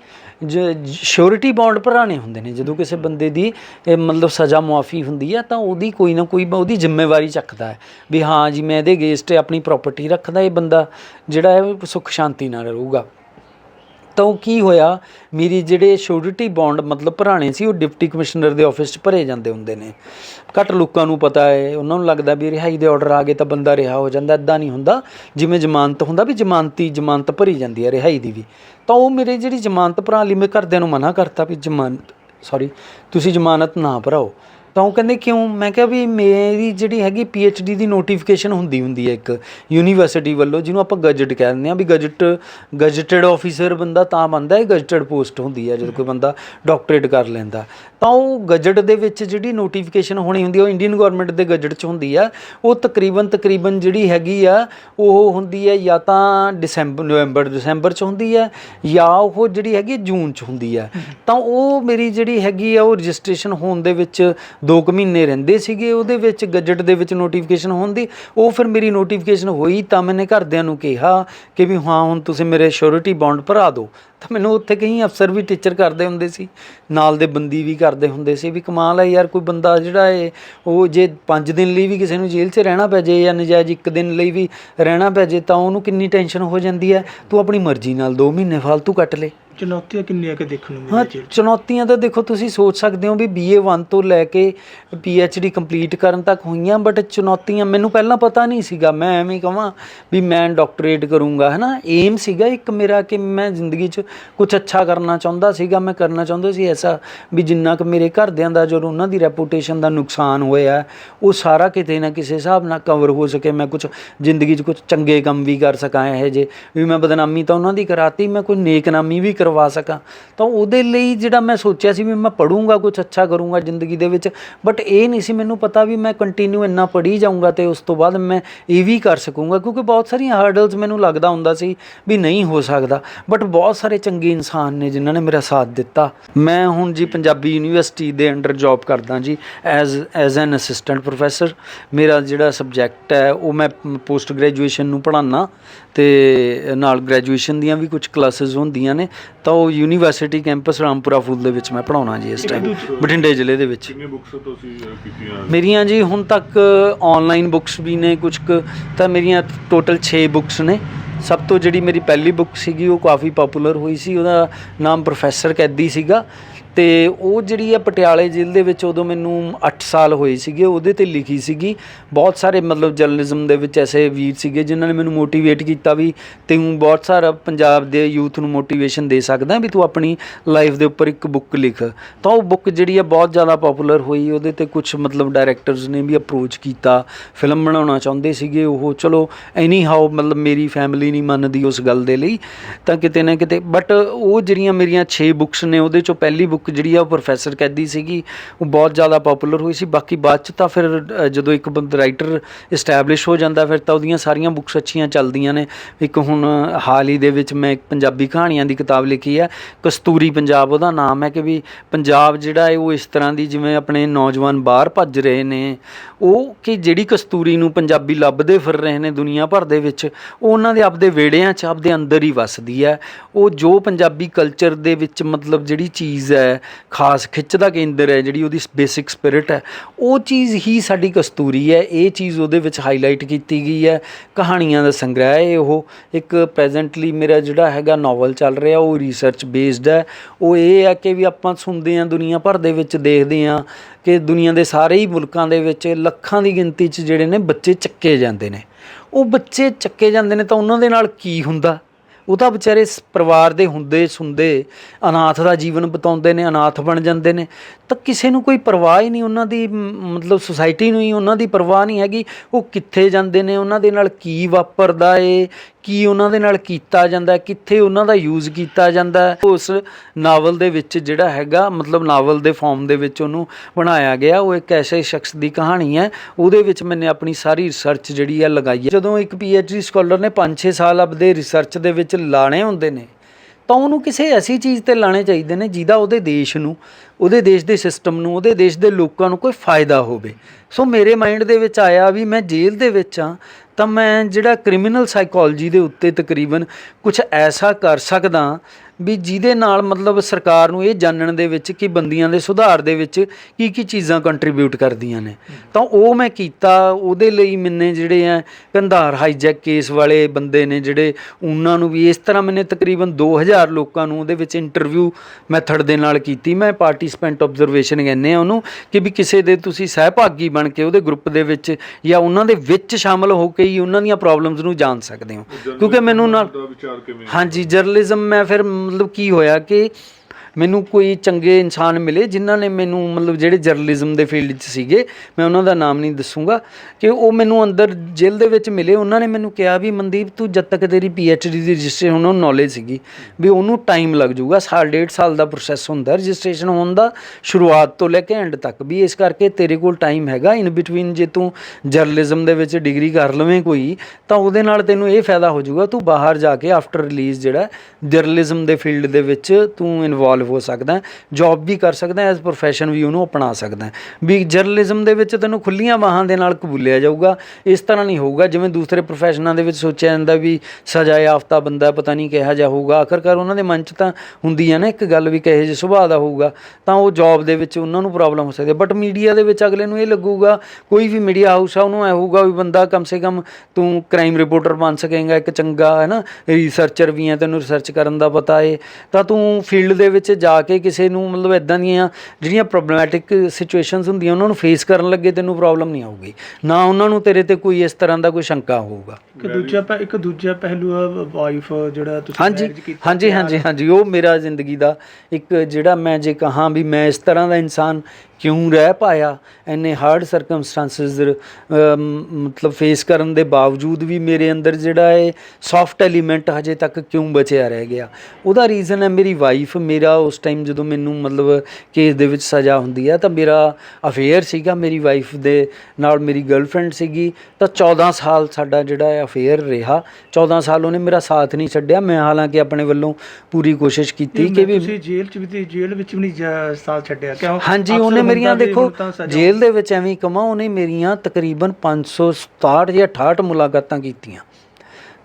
ਸ਼ੋਰਿਟੀ ਬੌਂਡ ਭਰਾਣੇ ਹੁੰਦੇ ਨੇ। ਜਦੋਂ ਕਿਸੇ ਬੰਦੇ ਦੀ ਮਤਲਬ ਸਜ਼ਾ ਮੁਆਫੀ ਹੁੰਦੀ ਹੈ ਤਾਂ ਉਹਦੀ ਕੋਈ ਨਾ ਕੋਈ ਉਹਦੀ ਜ਼ਿੰਮੇਵਾਰੀ ਚੱਕਦਾ ਹੈ ਵੀ ਹਾਂ ਜੀ, ਮੈਂ ਇਹਦੇ ਅਗੇਂਸਟ ਆਪਣੀ ਪ੍ਰਾਪਰਟੀ ਰੱਖਦਾ ਇਹ ਬੰਦਾ, ਜਿਹੜਾ ਹੈ ਸੁੱਖ ਸ਼ਾਂਤੀ ਨਾਲ ਰਹੂਗਾ। ਤਾਂ ਉਹ ਕੀ ਹੋਇਆ? ਮੇਰੀ ਜਿਹੜੇ ਸ਼ੋਰਿਟੀ ਬੌਂਡ ਮਤਲਬ ਭਰਾਣੇ ਸੀ, ਉਹ ਡਿਪਟੀ ਕਮਿਸ਼ਨਰ ਦੇ ਆਫਿਸ 'ਚ ਭਰੇ ਜਾਂਦੇ ਹੁੰਦੇ ਨੇ। ਘੱਟ ਲੋਕਾਂ ਨੂੰ ਪਤਾ ਹੈ ਉਹਨਾਂ ਨੂੰ ਲੱਗਦਾ ਵੀ ਰਿਹਾਈ ਦੇ ਆਰਡਰ ਆ ਗਏ ਤਾਂ ਬੰਦਾ ਰਿਹਾ ਹੋ ਜਾਂਦਾ ਇਦਾਂ ਨਹੀਂ ਹੁੰਦਾ। ਜਿਵੇਂ ਜ਼ਮਾਨਤ ਹੁੰਦਾ ਵੀ ਜ਼ਮਾਨਤੀ, ਜ਼ਮਾਨਤ ਭਰੀ ਜਾਂਦੀ ਹੈ ਰਿਹਾਈ ਦੀ ਵੀ। ਤਾਂ ਉਹ ਮੇਰੇ ਜਿਹੜੀ ਜ਼ਮਾਨਤ ਭਰਾ ਲਈ, ਮੈਂ ਘਰਦਿਆਂ ਨੂੰ ਮਨਾ ਕਰਤਾ ਵੀ ਜ਼ਮਾਨਤ ਸੌਰੀ ਤੁਸੀਂ ਜ਼ਮਾਨਤ ਨਾ ਭਰਾਓ। ਤਾਂ ਉਹ ਕਹਿੰਦੇ ਕਿਉਂ? ਮੈਂ ਕਿਹਾ ਵੀ ਮੇਰੀ ਜਿਹੜੀ ਹੈਗੀ ਡੀ ਦੀ ਨੋਟੀਫਿਕੇਸ਼ਨ ਹੁੰਦੀ ਹੁੰਦੀ ਹੈ ਇੱਕ ਯੂਨੀਵਰਸਿਟੀ ਵੱਲੋਂ, ਜਿਹਨੂੰ ਆਪਾਂ ਗਜਟ ਕਹਿ ਦਿੰਦੇ ਆ ਵੀ ਗਜਟ ਗਜਟਡ ਆਫੀਸਰ ਬੰਦਾ ਤਾਂ ਬਣਦਾ ਹੈ ਗਜਟਡ ਪੋਸਟ ਹੁੰਦੀ ਹੈ ਜਦੋਂ ਕੋਈ ਬੰਦਾ ਡਾਕਟਰੇਟ ਕਰ ਲੈਂਦਾ। ਤਾਂ ਉਹ ਗਜਟ ਦੇ ਵਿੱਚ ਜਿਹੜੀ ਨੋਟੀਫਿਕੇਸ਼ਨ ਹੋਣੀ ਹੁੰਦੀ ਉਹ ਇੰਡੀਅਨ ਗਵਰਨਮੈਂਟ ਦੇ ਗਜਟ 'ਚ ਹੁੰਦੀ ਆ, ਉਹ ਤਕਰੀਬਨ ਤਕਰੀਬਨ ਜਿਹੜੀ ਹੈਗੀ ਆ, ਉਹ ਹੁੰਦੀ ਹੈ ਜਾਂ ਤਾਂ ਦਸੰਬਰ ਨਵੰਬਰ ਦਸੰਬਰ 'ਚ ਹੁੰਦੀ ਹੈ ਜਾਂ ਉਹ ਜਿਹੜੀ ਹੈਗੀ ਜੂਨ 'ਚ ਹੁੰਦੀ ਹੈ। ਤਾਂ ਉਹ ਮੇਰੀ ਜਿਹੜੀ ਹੈਗੀ ਆ, ਉਹ ਰਜਿਸਟ੍ਰੇਸ਼ਨ ਹੋਣ ਦੇ ਵਿੱਚ 2 ਕੁ ਮਹੀਨੇ ਰਹਿੰਦੇ ਸੀਗੇ, ਉਹਦੇ ਵਿੱਚ ਗਜਟ ਦੇ ਵਿੱਚ ਨੋਟੀਫਿਕੇਸ਼ਨ ਹੋਣ ਦੀ, ਉਹ ਫਿਰ ਮੇਰੀ ਨੋਟੀਫਿਕੇਸ਼ਨ ਹੋਈ ਤਾਂ ਮੈਨੇ ਘਰਦਿਆਂ ਨੂੰ ਕਿਹਾ ਕਿ ਵੀ ਹਾਂ, ਹੁਣ ਤੁਸੀਂ ਮੇਰੇ ਸ਼ੋਰਿਟੀ ਬੌਂਡ ਭਰਾ ਦਿਓ। ਤਾਂ ਮੈਨੂੰ ਉੱਥੇ ਕਈ ਅਫਸਰ ਵੀ ਟੀਚਰ ਕਰਦੇ ਹੁੰਦੇ ਸੀ, ਨਾਲ ਦੇ ਬੰਦੀ ਵੀ ਕਰਦੇ ਹੁੰਦੇ ਸੀ ਵੀ ਕਮਾਲ ਹੈ ਯਾਰ, ਕੋਈ ਬੰਦਾ ਜਿਹੜਾ ਹੈ ਉਹ ਜੇ 5 ਦਿਨ ਲਈ ਵੀ ਕਿਸੇ ਨੂੰ ਜੇਲ੍ਹ 'ਚ ਰਹਿਣਾ ਪੈ ਜੇ ਜਾਂ ਨਜਾਇਜ਼ ਇੱਕ ਦਿਨ ਲਈ ਵੀ ਰਹਿਣਾ ਪੈ ਜੇ ਤਾਂ ਉਹਨੂੰ ਕਿੰਨੀ ਟੈਨਸ਼ਨ ਹੋ ਜਾਂਦੀ ਹੈ, ਤੂੰ ਆਪਣੀ ਮਰਜ਼ੀ ਨਾਲ 2 ਮਹੀਨੇ ਫालतू ਕੱਟ ਲੈ। ਚੁਣੌਤੀਆਂ ਕਿੰਨੀਆਂ ਕਿ ਦੇਖਣ ਨੂੰ ਹਾਂ? ਚੁਣੌਤੀਆਂ ਤਾਂ ਦੇਖੋ ਤੁਸੀਂ ਸੋਚ ਸਕਦੇ ਹੋ ਵੀ BA 1 ਤੋਂ ਲੈ ਕੇ PhD ਕੰਪਲੀਟ ਕਰਨ ਤੱਕ ਹੋਈਆਂ ਬਟ ਚੁਣੌਤੀਆਂ ਮੈਨੂੰ ਪਹਿਲਾਂ ਪਤਾ ਨਹੀਂ ਸੀਗਾ। ਮੈਂ ਐਵੇਂ ਹੀ ਕਹਾਂ ਵੀ ਮੈਂ ਡਾਕਟਰੇਟ ਕਰੂੰਗਾ ਹੈਨਾ? ਏਮ ਸੀਗਾ ਇੱਕ ਮੇਰਾ ਕਿ ਮੈਂ ਜ਼ਿੰਦਗੀ 'ਚ ਕੁਝ ਅੱਛਾ ਕਰਨਾ ਚਾਹੁੰਦਾ ਸੀਗਾ ਮੈਂ ਕਰਨਾ ਚਾਹੁੰਦਾ ਸੀ ਐਸਾ ਵੀ ਜਿੰਨਾ ਕਿ ਮੇਰੇ ਘਰਦਿਆਂ ਦਾ ਜਦੋਂ ਉਹਨਾਂ ਦੀ ਰੈਪੂਟੇਸ਼ਨ ਦਾ ਨੁਕਸਾਨ ਹੋਇਆ ਉਹ ਸਾਰਾ ਕਿਤੇ ਨਾ ਕਿਸੇ ਹਿਸਾਬ ਨਾਲ ਕਵਰ ਹੋ ਸਕੇ ਮੈਂ ਕੁਝ ਜ਼ਿੰਦਗੀ 'ਚ ਕੁਝ ਚੰਗੇ ਕੰਮ ਵੀ ਕਰ ਸਕਾਂ ਇਹ ਜੇ ਵੀ ਮੈਂ ਬਦਨਾਮੀ ਤਾਂ ਉਹਨਾਂ ਦੀ ਕਰਾਤੀ ਮੈਂ ਕੋਈ ਨੇਕਨਾਮੀ ਵੀ ਕਰਵਾ ਸਕਾਂ। ਤਾਂ ਉਹਦੇ ਲਈ ਜਿਹੜਾ ਮੈਂ ਸੋਚਿਆ ਸੀ ਵੀ ਮੈਂ ਪੜੂੰਗਾ ਕੁਝ ਅੱਛਾ ਕਰੂੰਗਾ ਜ਼ਿੰਦਗੀ ਦੇ ਵਿੱਚ ਬਟ ਇਹ ਨਹੀਂ ਸੀ ਮੈਨੂੰ ਪਤਾ ਵੀ ਮੈਂ ਕੰਟੀਨਿਊ ਇੰਨਾ ਪੜ੍ਹੀ ਜਾਊਂਗਾ ਤੇ ਉਸ ਤੋਂ ਬਾਅਦ ਮੈਂ ਇਹ ਵੀ ਕਰ ਸਕੂੰਗਾ, ਕਿਉਂਕਿ ਬਹੁਤ ਸਾਰੀਆਂ ਹਰਡਲਸ ਮੈਨੂੰ ਲੱਗਦਾ ਹੁੰਦਾ ਸੀ ਵੀ ਨਹੀਂ ਹੋ ਸਕਦਾ। ਬਟ ਬਹੁਤ ਸਾਰੇ ਚੰਗੇ ਇਨਸਾਨ ਨੇ ਜਿਨ੍ਹਾਂ ਨੇ ਮੇਰਾ ਸਾਥ ਦਿੱਤਾ। ਮੈਂ ਹੁਣ ਜੀ ਪੰਜਾਬੀ ਯੂਨੀਵਰਸਿਟੀ ਦੇ ਅੰਡਰ ਜੌਬ ਕਰਦਾ ਜੀ as as an assistant professor ਮੇਰਾ ਜਿਹੜਾ ਸਬਜੈਕਟ ਹੈ, ਉਹ ਮੈਂ ਪੋਸਟ ਗ੍ਰੈਜੂਏਸ਼ਨ ਨੂੰ ਪੜ੍ਹਾਉਣਾ ਤੇ ਨਾਲ ਗ੍ਰੈਜੂਏਸ਼ਨ ਦੀਆਂ ਵੀ ਕੁਝ ਕਲਾਸਿਸ ਹੁੰਦੀਆਂ ਨੇ। ਤਾਂ ਉਹ ਯੂਨੀਵਰਸਿਟੀ ਕੈਂਪਸ ਰਾਮਪੁਰਾ ਫੂਲ ਦੇ ਵਿੱਚ ਮੈਂ ਪੜ੍ਹਾਉਣਾ ਜੀ ਇਸ ਟਾਈਮ ਬਠਿੰਡੇ ਜ਼ਿਲ੍ਹੇ ਦੇ ਵਿੱਚ। ਕਿੰਨੇ ਬੁੱਕਸ ਤੁਸੀਂ ਕੀਤੀਆਂ? ਮੇਰੀਆਂ ਜੀ ਹੁਣ ਤੱਕ ਆਨਲਾਈਨ ਬੁੱਕਸ ਵੀ ਨੇ ਕੁਝ ਤਾਂ ਮੇਰੀਆਂ ਟੋਟਲ 6 ਬੁੱਕਸ ਨੇ। ਸਭ ਤੋਂ ਜਿਹੜੀ ਮੇਰੀ ਪਹਿਲੀ ਬੁੱਕ ਸੀਗੀ ਉਹ ਕਾਫੀ ਪਪੂਲਰ ਹੋਈ ਸੀ। ਉਹਦਾ ਨਾਮ ਪ੍ਰੋਫੈਸਰ ਕੈਦੀ ਸੀਗਾ। ਤੇ ਉਹ ਜਿਹੜੀ ਆ ਪਟਿਆਲੇ ਜ਼ਿਲ੍ਹੇ ਦੇ ਵਿੱਚ ਉਦੋਂ ਮੈਨੂੰ 8 ਸਾਲ ਹੋਏ ਸੀਗੇ, ਉਹਦੇ ਤੇ ਲਿਖੀ ਸੀਗੀ। ਬਹੁਤ ਸਾਰੇ ਮਤਲਬ ਜਰਨਲਿਜ਼ਮ ਦੇ ਵਿੱਚ ਐਸੇ ਵੀਰ ਸੀਗੇ ਜਿਨ੍ਹਾਂ ਨੇ ਮੈਨੂੰ ਮੋਟੀਵੇਟ ਕੀਤਾ ਵੀ ਤੂੰ ਬਹੁਤ ਸਾਰਾ ਪੰਜਾਬ ਦੇ ਯੂਥ ਨੂੰ ਮੋਟੀਵੇਸ਼ਨ ਦੇ ਸਕਦਾ ਵੀ ਤੂੰ ਆਪਣੀ ਲਾਈਫ ਦੇ ਉੱਪਰ ਇੱਕ ਬੁੱਕ ਲਿਖ। ਤਾਂ ਉਹ ਬੁੱਕ ਜਿਹੜੀ ਆ ਬਹੁਤ ਜ਼ਿਆਦਾ ਪਪੂਲਰ ਹੋਈ, ਉਹਦੇ ਤੇ ਕੁਝ ਮਤਲਬ ਡਾਇਰੈਕਟਰਸ ਨੇ ਵੀ ਅਪਰੋਚ ਕੀਤਾ ਫਿਲਮ ਬਣਾਉਣਾ ਚਾਹੁੰਦੇ ਸੀਗੇ ਉਹ। ਚਲੋ ਐਨੀ ਹਾਓ ਮਤਲਬ ਮੇਰੀ ਫੈਮਿਲੀ ਨਹੀਂ ਮੰਨਦੀ ਉਸ ਗੱਲ ਦੇ ਲਈ, ਤਾਂ ਕਿਤੇ ਨਾ ਕਿਤੇ ਬਟ ਉਹ ਜਿਹੜੀਆਂ ਮੇਰੀਆਂ 6 ਬੁੱਕਸ ਨੇ, ਉਹਦੇ ਚੋਂ ਪਹਿਲੀ ਬੁੱਕ ਜਿਹੜੀ ਆ ਉਹ ਪ੍ਰੋਫੈਸਰ ਕੈਦੀ ਸੀਗੀ, ਉਹ ਬਹੁਤ ਜ਼ਿਆਦਾ ਪਪੂਲਰ ਹੋਈ ਸੀ। ਬਾਕੀ ਬਾਅਦ ਚ ਤਾਂ ਫਿਰ ਜਦੋਂ ਇੱਕ ਬੰਦਾ ਰਾਈਟਰ ਐਸਟੈਬਲਿਸ਼ ਹੋ ਜਾਂਦਾ, ਫਿਰ ਤਾਂ ਉਹਦੀਆਂ ਸਾਰੀਆਂ ਬੁੱਕਸ ਅੱਛੀਆਂ ਚੱਲਦੀਆਂ ਨੇ। ਇੱਕ ਹੁਣ ਹਾਲ ਹੀ ਦੇ ਵਿੱਚ ਮੈਂ ਇੱਕ ਪੰਜਾਬੀ ਕਹਾਣੀਆਂ ਦੀ ਕਿਤਾਬ ਲਿਖੀ ਹੈ। ਕਸਤੂਰੀ ਪੰਜਾਬ, ਉਹਦਾ ਨਾਮ ਹੈ ਕਿ ਵੀ ਪੰਜਾਬ ਜਿਹੜਾ ਹੈ, ਉਹ ਇਸ ਤਰ੍ਹਾਂ ਦੀ ਜਿਵੇਂ ਆਪਣੇ ਨੌਜਵਾਨ ਬਾਹਰ ਭੱਜ ਰਹੇ ਨੇ, ਉਹ ਕਿ ਜਿਹੜੀ ਕਸਤੂਰੀ ਨੂੰ ਪੰਜਾਬੀ ਲੱਭਦੇ ਫਿਰ ਰਹੇ ਨੇ ਦੁਨੀਆ ਭਰ ਦੇ ਵਿੱਚ, ਉਹ ਉਹਨਾਂ ਦੇ ਆਪਦੇ ਵਿਹੜਿਆਂ 'ਚ, ਆਪਦੇ ਅੰਦਰ ਹੀ ਵੱਸਦੀ ਹੈ। ਉਹ ਜੋ ਪੰਜਾਬੀ ਕਲਚਰ ਦੇ ਵਿੱਚ ਮਤਲਬ ਜਿਹੜੀ ਚੀਜ਼ ਹੈ ਖਾਸ ਖਿੱਚ ਦਾ ਕੇਂਦਰ ਹੈ, ਜਿਹੜੀ ਉਹਦੀ ਬੇਸਿਕ ਸਪਿਰਿਟ ਹੈ, ਉਹ ਚੀਜ਼ ਹੀ ਸਾਡੀ ਕਸਤੂਰੀ ਹੈ। ਇਹ ਚੀਜ਼ ਉਹਦੇ ਵਿੱਚ ਹਾਈਲਾਈਟ ਕੀਤੀ ਗਈ ਹੈ। ਕਹਾਣੀਆਂ ਦਾ ਸੰਗ੍ਰਹਿ ਹੈ ਉਹ। ਇੱਕ ਪ੍ਰੈਜ਼ੈਂਟਲੀ ਮੇਰਾ ਜਿਹੜਾ ਹੈਗਾ ਨੋਵਲ ਚੱਲ ਰਿਹਾ, ਉਹ ਰਿਸਰਚ ਬੇਸਡ ਹੈ। ਉਹ ਇਹ ਹੈ ਕਿ ਵੀ ਆਪਾਂ ਸੁਣਦੇ ਹਾਂ, ਦੁਨੀਆ ਭਰ ਦੇ ਵਿੱਚ ਦੇਖਦੇ ਹਾਂ ਕਿ ਦੁਨੀਆ ਦੇ ਸਾਰੇ ਹੀ ਮੁਲਕਾਂ ਦੇ ਵਿੱਚ ਲੱਖਾਂ ਦੀ ਗਿਣਤੀ 'ਚ ਜਿਹੜੇ ਨੇ ਬੱਚੇ ਚੱਕੇ ਜਾਂਦੇ ਨੇ। ਉਹ ਬੱਚੇ ਚੱਕੇ ਜਾਂਦੇ ਨੇ ਤਾਂ ਉਹਨਾਂ ਦੇ ਨਾਲ ਕੀ ਹੁੰਦਾ? ਉਹ ਤਾਂ ਵਿਚਾਰੇ ਸ- ਪਰਿਵਾਰ ਦੇ ਹੁੰਦੇ ਸੁਣਦੇ ਅਨਾਥ ਦਾ ਜੀਵਨ ਬਤਾਉਂਦੇ ਨੇ, ਅਨਾਥ ਬਣ ਜਾਂਦੇ ਨੇ। ਤਾਂ ਕਿਸੇ ਨੂੰ ਕੋਈ ਪਰਵਾਹ ਹੀ ਨਹੀਂ, ਉਹਨਾਂ ਦੀ ਮਤਲਬ ਸੁਸਾਇਟੀ ਨੂੰ ਹੀ ਉਹਨਾਂ ਦੀ ਪਰਵਾਹ ਨਹੀਂ ਹੈਗੀ। ਉਹ ਕਿੱਥੇ ਜਾਂਦੇ ਨੇ, ਉਹਨਾਂ ਦੇ ਨਾਲ ਕੀ ਵਾਪਰਦਾ ਏ ਕੀ ਉਹਨਾਂ ਦੇ ਨਾਲ ਕੀਤਾ ਜਾਂਦਾ ਕਿੱਥੇ ਉਹਨਾਂ ਦਾ ਯੂਜ਼ ਕੀਤਾ ਜਾਂਦਾ ਉਸ ਨਾਵਲ ਦੇ ਵਿੱਚ ਜਿਹੜਾ ਹੈਗਾ, ਮਤਲਬ ਨਾਵਲ ਦੇ ਫਾਰਮ ਦੇ ਵਿੱਚ ਉਹਨੂੰ ਬਣਾਇਆ ਗਿਆ, ਉਹ ਇੱਕ ਐਸੇ ਸ਼ਖਸ ਦੀ ਕਹਾਣੀ ਹੈ। ਉਹਦੇ ਵਿੱਚ ਮੈਨੇ ਆਪਣੀ ਸਾਰੀ ਰਿਸਰਚ ਜਿਹੜੀ ਹੈ ਲਗਾਈ ਹੈ। ਜਦੋਂ ਇੱਕ ਪੀਐਚਡੀ ਸਕਾਲਰ ਨੇ 5-6 ਸਾਲ ਆਪਦੇ ਰਿਸਰਚ ਦੇ ਵਿੱਚ ਲਾਣੇ ਹੁੰਦੇ ਨੇ, ਤਾਂ ਉਹਨੂੰ ਕਿਸੇ ਐਸੀ ਚੀਜ਼ ਤੇ ਲਾਣੇ ਚਾਹੀਦੇ ਨੇ ਜਿਹਦਾ ਉਹਦੇ ਦੇਸ਼ ਨੂੰ, ਉਹਦੇ ਦੇਸ਼ ਦੇ ਸਿਸਟਮ ਨੂੰ, ਉਹਦੇ ਦੇਸ਼ ਦੇ ਲੋਕਾਂ ਨੂੰ ਕੋਈ ਫਾਇਦਾ ਹੋਵੇ। ਸੋ ਮੇਰੇ ਮਾਈਂਡ ਦੇ ਵਿੱਚ ਆਇਆ ਵੀ ਮੈਂ ਜੇਲ੍ਹ ਦੇ ਵਿੱਚ ਆ ਤਾਂ ਮੈਂ ਜਿਹੜਾ ਕ੍ਰਿਮੀਨਲ ਸਾਈਕੋਲੋਜੀ ਦੇ ਉੱਤੇ ਤਕਰੀਬਨ ਕੁਝ ਐਸਾ ਕਰ ਸਕਦਾ ਵੀ ਜਿਹਦੇ ਨਾਲ ਮਤਲਬ ਸਰਕਾਰ ਨੂੰ ਇਹ ਜਾਣਨ ਦੇ ਵਿੱਚ ਕਿ ਬੰਦੀਆਂ ਦੇ ਸੁਧਾਰ ਦੇ ਵਿੱਚ ਕੀ ਕੀ ਚੀਜ਼ਾਂ ਕੰਟਰੀਬਿਊਟ ਕਰਦੀਆਂ ਨੇ। ਤਾਂ ਉਹ ਮੈਂ ਕੀਤਾ ਉਹਦੇ ਲਈ ਮੈਨੇ ਜਿਹੜੇ ਆ ਕੰਧਾਰ ਹਾਈਜੈਕ ਕੇਸ ਵਾਲੇ ਬੰਦੇ ਨੇ ਜਿਹੜੇ ਉਹਨਾਂ ਨੂੰ ਵੀ ਇਸ ਤਰ੍ਹਾਂ ਮੈਨੇ ਤਕਰੀਬਨ 2000 ਲੋਕਾਂ ਨੂੰ ਉਹਦੇ ਵਿੱਚ ਇੰਟਰਵਿਊ ਮੈਥਡ ਦੇ ਨਾਲ ਕੀਤੀ। ਮੈਂ ਪਾਰਟਿਸਪੈਂਟ ਆਬਜ਼ਰਵੇਸ਼ਨ ਕਹਿੰਦੇ ਆ ਉਹਨੂੰ ਕਿ ਵੀ ਕਿਸੇ ਦੇ ਤੁਸੀਂ ਸਹਿਭਾਗੀ ਬਣ ਕੇ ਉਹਦੇ ਗਰੁੱਪ ਦੇ ਵਿੱਚ ਜਾਂ ਉਹਨਾਂ ਦੇ ਵਿੱਚ ਸ਼ਾਮਲ ਹੋ ਕੇ ਹੀ ਉਹਨਾਂ ਦੀਆਂ ਪ੍ਰੋਬਲਮਸ ਨੂੰ ਜਾਣ ਸਕਦੇ ਹੋ। ਕਿਉਂਕਿ ਮੈਨੂੰ ਨਾਲ ਹਾਂਜੀ ਜਰਨਲਿਜ਼ਮ ਮੈਂ ਫਿਰ ਮਤਲਬ ਕੀ ਹੋਇਆ ਕਿ ਮੈਨੂੰ ਕੋਈ ਚੰਗੇ ਇਨਸਾਨ ਮਿਲੇ ਜਿਨ੍ਹਾਂ ਨੇ ਮੈਨੂੰ ਮਤਲਬ ਜਿਹੜੇ ਜਰਨਲਿਜ਼ਮ ਦੇ ਫੀਲਡ 'ਚ ਸੀਗੇ, ਮੈਂ ਉਹਨਾਂ ਦਾ ਨਾਮ ਨਹੀਂ ਦੱਸੂਗਾ, ਕਿ ਉਹ ਮੈਨੂੰ ਅੰਦਰ ਜੇਲ੍ਹ ਦੇ ਵਿੱਚ ਮਿਲੇ, ਉਹਨਾਂ ਨੇ ਮੈਨੂੰ ਕਿਹਾ ਵੀ ਮਨਦੀਪ ਤੂੰ ਜਦ ਤੱਕ ਤੇਰੀ ਡੀ ਦੀ ਰਜਿਸਟ੍ਰੇਸ਼ਨ ਉਹਨਾਂ ਨੂੰ ਨੌਲੇਜ ਸੀਗੀ, ਵੀ ਉਹਨੂੰ ਟਾਈਮ ਲੱਗ ਜਾਊਗਾ, ਸਾਲ, ਡੇਢ ਸਾਲ ਦਾ ਪ੍ਰੋਸੈਸ ਹੁੰਦਾ, ਰਜਿਸਟ੍ਰੇਸ਼ਨ ਹੋਣ ਦਾ ਸ਼ੁਰੂਆਤ ਤੋਂ ਲੈ ਕੇ ਐਂਡ ਤੱਕ, ਵੀ ਇਸ ਕਰਕੇ ਤੇਰੇ ਕੋਲ ਟਾਈਮ ਹੈਗਾ ਇਨ ਬਿਟਵੀਨ ਜੇ ਤੂੰ ਜਰਨਲਿਜ਼ਮ ਦੇ ਵਿੱਚ ਡਿਗਰੀ ਕਰ ਲਵੇਂ ਕੋਈ, ਤਾਂ ਉਹਦੇ ਨਾਲ ਤੈਨੂੰ ਇਹ ਫਾਇਦਾ ਹੋ ਜਾਊਗਾ, ਤੂੰ ਬਾਹਰ ਜਾ ਕੇ ਆਫਟਰ ਰਿਲੀਜ਼ ਜਿਹੜਾ ਜਰਨਲਿਜ਼ਮ ਦੇ ਫੀਲਡ ਦੇ ਵਿੱਚ ਤੂੰ ਇਨਵੋਲਵ ਹੋ ਸਕਦਾ ਜੌਬ ਵੀ ਕਰ ਸਕਦਾ ਐਜ਼ ਪ੍ਰੋਫੈਸ਼ਨ ਵੀ ਉਹਨੂੰ ਅਪਣਾ ਸਕਦਾ ਵੀ ਜਰਨਲਿਜ਼ਮ ਦੇ ਵਿੱਚ ਤੈਨੂੰ ਖੁੱਲੀਆਂ ਬਾਹਾਂ ਦੇ ਨਾਲ ਕਬੂਲਿਆ ਜਾਊਗਾ, ਇਸ ਤਰ੍ਹਾਂ ਨਹੀਂ ਹੋਊਗਾ, ਜਿਵੇਂ ਦੂਸਰੇ ਪ੍ਰੋਫੈਸ਼ਨਾਂ ਦੇ ਵਿੱਚ ਸੋਚਿਆ ਜਾਂਦਾ ਵੀ ਸਜ਼ਾ ਯਾਫਤਾ ਬੰਦਾ ਪਤਾ ਨਹੀਂ ਕਿਹਾ ਜਾ ਹੋਊਗਾ ਆਖਰਕਾਰ ਉਹਨਾਂ ਦੇ ਮਨ 'ਚ ਤਾਂ ਹੁੰਦੀ ਹੈ ਨਾ, ਇੱਕ ਗੱਲ ਵੀ ਕਹੇ ਜੇ ਸੁਭਾਅ ਦਾ ਹੋਊਗਾ, ਤਾਂ ਉਹ ਜੌਬ ਦੇ ਵਿੱਚ ਉਹਨਾਂ ਨੂੰ ਪ੍ਰੋਬਲਮ ਹੋ ਸਕਦੀ ਹੈ। ਬਟ ਮੀਡੀਆ ਦੇ ਵਿੱਚ ਅਗਲੇ ਨੂੰ ਇਹ ਲੱਗੂਗਾ, ਕੋਈ ਵੀ ਮੀਡੀਆ ਹਾਊਸ ਆ, ਉਹਨੂੰ ਐ ਹੋਊਗਾ ਵੀ ਬੰਦਾ ਕਮ ਸੇ ਕਮ ਤੂੰ ਕ੍ਰਾਈਮ ਰਿਪੋਰਟਰ ਬਣ ਸਕੇਗਾ, ਇੱਕ ਚੰਗਾ ਹੈ ਨਾ ਰਿਸਰਚਰ ਵੀ ਹੈ, ਤੈਨੂੰ ਰਿਸਰਚ ਕਰਨ ਦਾ ਪਤਾ ਏ, ਤਾਂ ਤੂੰ ਫੀਲਡ ਦੇ ਵਿੱਚ ਜਾ ਕੇ ਕਿਸੇ ਨੂੰ ਮਤਲਬ ਇਦਾਂ ਦੀਆਂ ਜਿਹੜੀਆਂ ਪ੍ਰੋਬਲਮੈਟਿਕ ਸਿਚੁਏਸ਼ਨਸ ਹੁੰਦੀਆਂ ਉਹਨਾਂ ਨੂੰ ਫੇਸ ਕਰਨ ਲੱਗੇ ਤੈਨੂੰ ਪ੍ਰੋਬਲਮ ਨਹੀਂ ਆਊਗੀ। ਨਾ ਉਹਨਾਂ ਨੂੰ ਤੇਰੇ ਤੇ ਕੋਈ ਇਸ ਤਰ੍ਹਾਂ ਦਾ ਕੋਈ ਸ਼ੰਕਾ ਹੋਊਗਾ। ਇੱਕ ਦੂਜਾ ਇੱਕ ਦੂਜਾ ਪਹਿਲੂ ਆ ਵਾਈਫ ਜਿਹੜਾ ਤੁਸੀਂ ਕੀਤੀ ਹਾਂਜੀ ਹਾਂਜੀ ਹਾਂਜੀ ਉਹ ਮੇਰਾ ਜ਼ਿੰਦਗੀ ਦਾ ਇੱਕ ਜਿਹੜਾ ਮੈਂ ਜੇ ਕਹਾਂ ਵੀ ਮੈਂ ਇਸ ਤਰ੍ਹਾਂ ਦਾ ਇਨਸਾਨ ਕਿਉਂ ਰਹਿ ਪਾਇਆ? ਇੰਨੇ ਹਾਰਡ ਸਰਕਮਸਟੈਂਸਸ ਮਤਲਬ ਫੇਸ ਕਰਨ ਦੇ ਬਾਵਜੂਦ ਵੀ ਮੇਰੇ ਅੰਦਰ ਜਿਹੜਾ ਹੈ ਸੌਫਟ ਐਲੀਮੈਂਟ ਹਜੇ ਤੱਕ ਕਿਉਂ ਬਚਿਆ ਰਹਿ ਗਿਆ? ਉਹਦਾ ਰੀਜ਼ਨ ਹੈ ਮੇਰੀ ਵਾਈਫ ਮੇਰਾ ਉਸ ਟਾਈਮ ਜਦੋਂ ਮੈਨੂੰ ਮਤਲਬ ਕੇਸ ਦੇ ਵਿੱਚ ਸਜ਼ਾ ਹੁੰਦੀ ਹੈ ਤਾਂ ਮੇਰਾ ਅਫੇਅਰ ਸੀਗਾ ਮੇਰੀ ਵਾਈਫ ਦੇ ਨਾਲ ਮੇਰੀ ਗਰਲਫ੍ਰੈਂਡ ਸੀਗੀ ਤਾਂ 14 ਸਾਲ ਸਾਡਾ ਜਿਹੜਾ ਹੈ ਅਫੇਅਰ ਰਿਹਾ। 14 ਸਾਲ ਉਹਨੇ ਮੇਰਾ ਸਾਥ ਨਹੀਂ ਛੱਡਿਆ। ਮੈਂ ਹਾਲਾਂਕਿ ਆਪਣੇ ਵੱਲੋਂ ਪੂਰੀ ਕੋਸ਼ਿਸ਼ ਕੀਤੀ ਕਿ ਵੀ ਤੁਸੀਂ ਜੇਲ੍ਹ ਚ ਵੀ ਤੇ ਜੇਲ੍ਹ ਵਿੱਚ ਵੀ ਨਹੀਂ ਸਾਲ ਛੱਡਿਆ। ਕਿਉਂ? ਹਾਂਜੀ ਉਹਨੇ ਮੇਰੀਆਂ ਦੇਖੋ ਜੇਲ੍ਹ ਦੇ ਵਿੱਚ ਐਵੇਂ ਹੀ ਕਮਾ ਉਹਨੇ ਮੇਰੀਆਂ ਤਕਰੀਬਨ 567 ਜਾਂ 68 ਮੁਲਾਕਾਤਾਂ ਕੀਤੀਆਂ।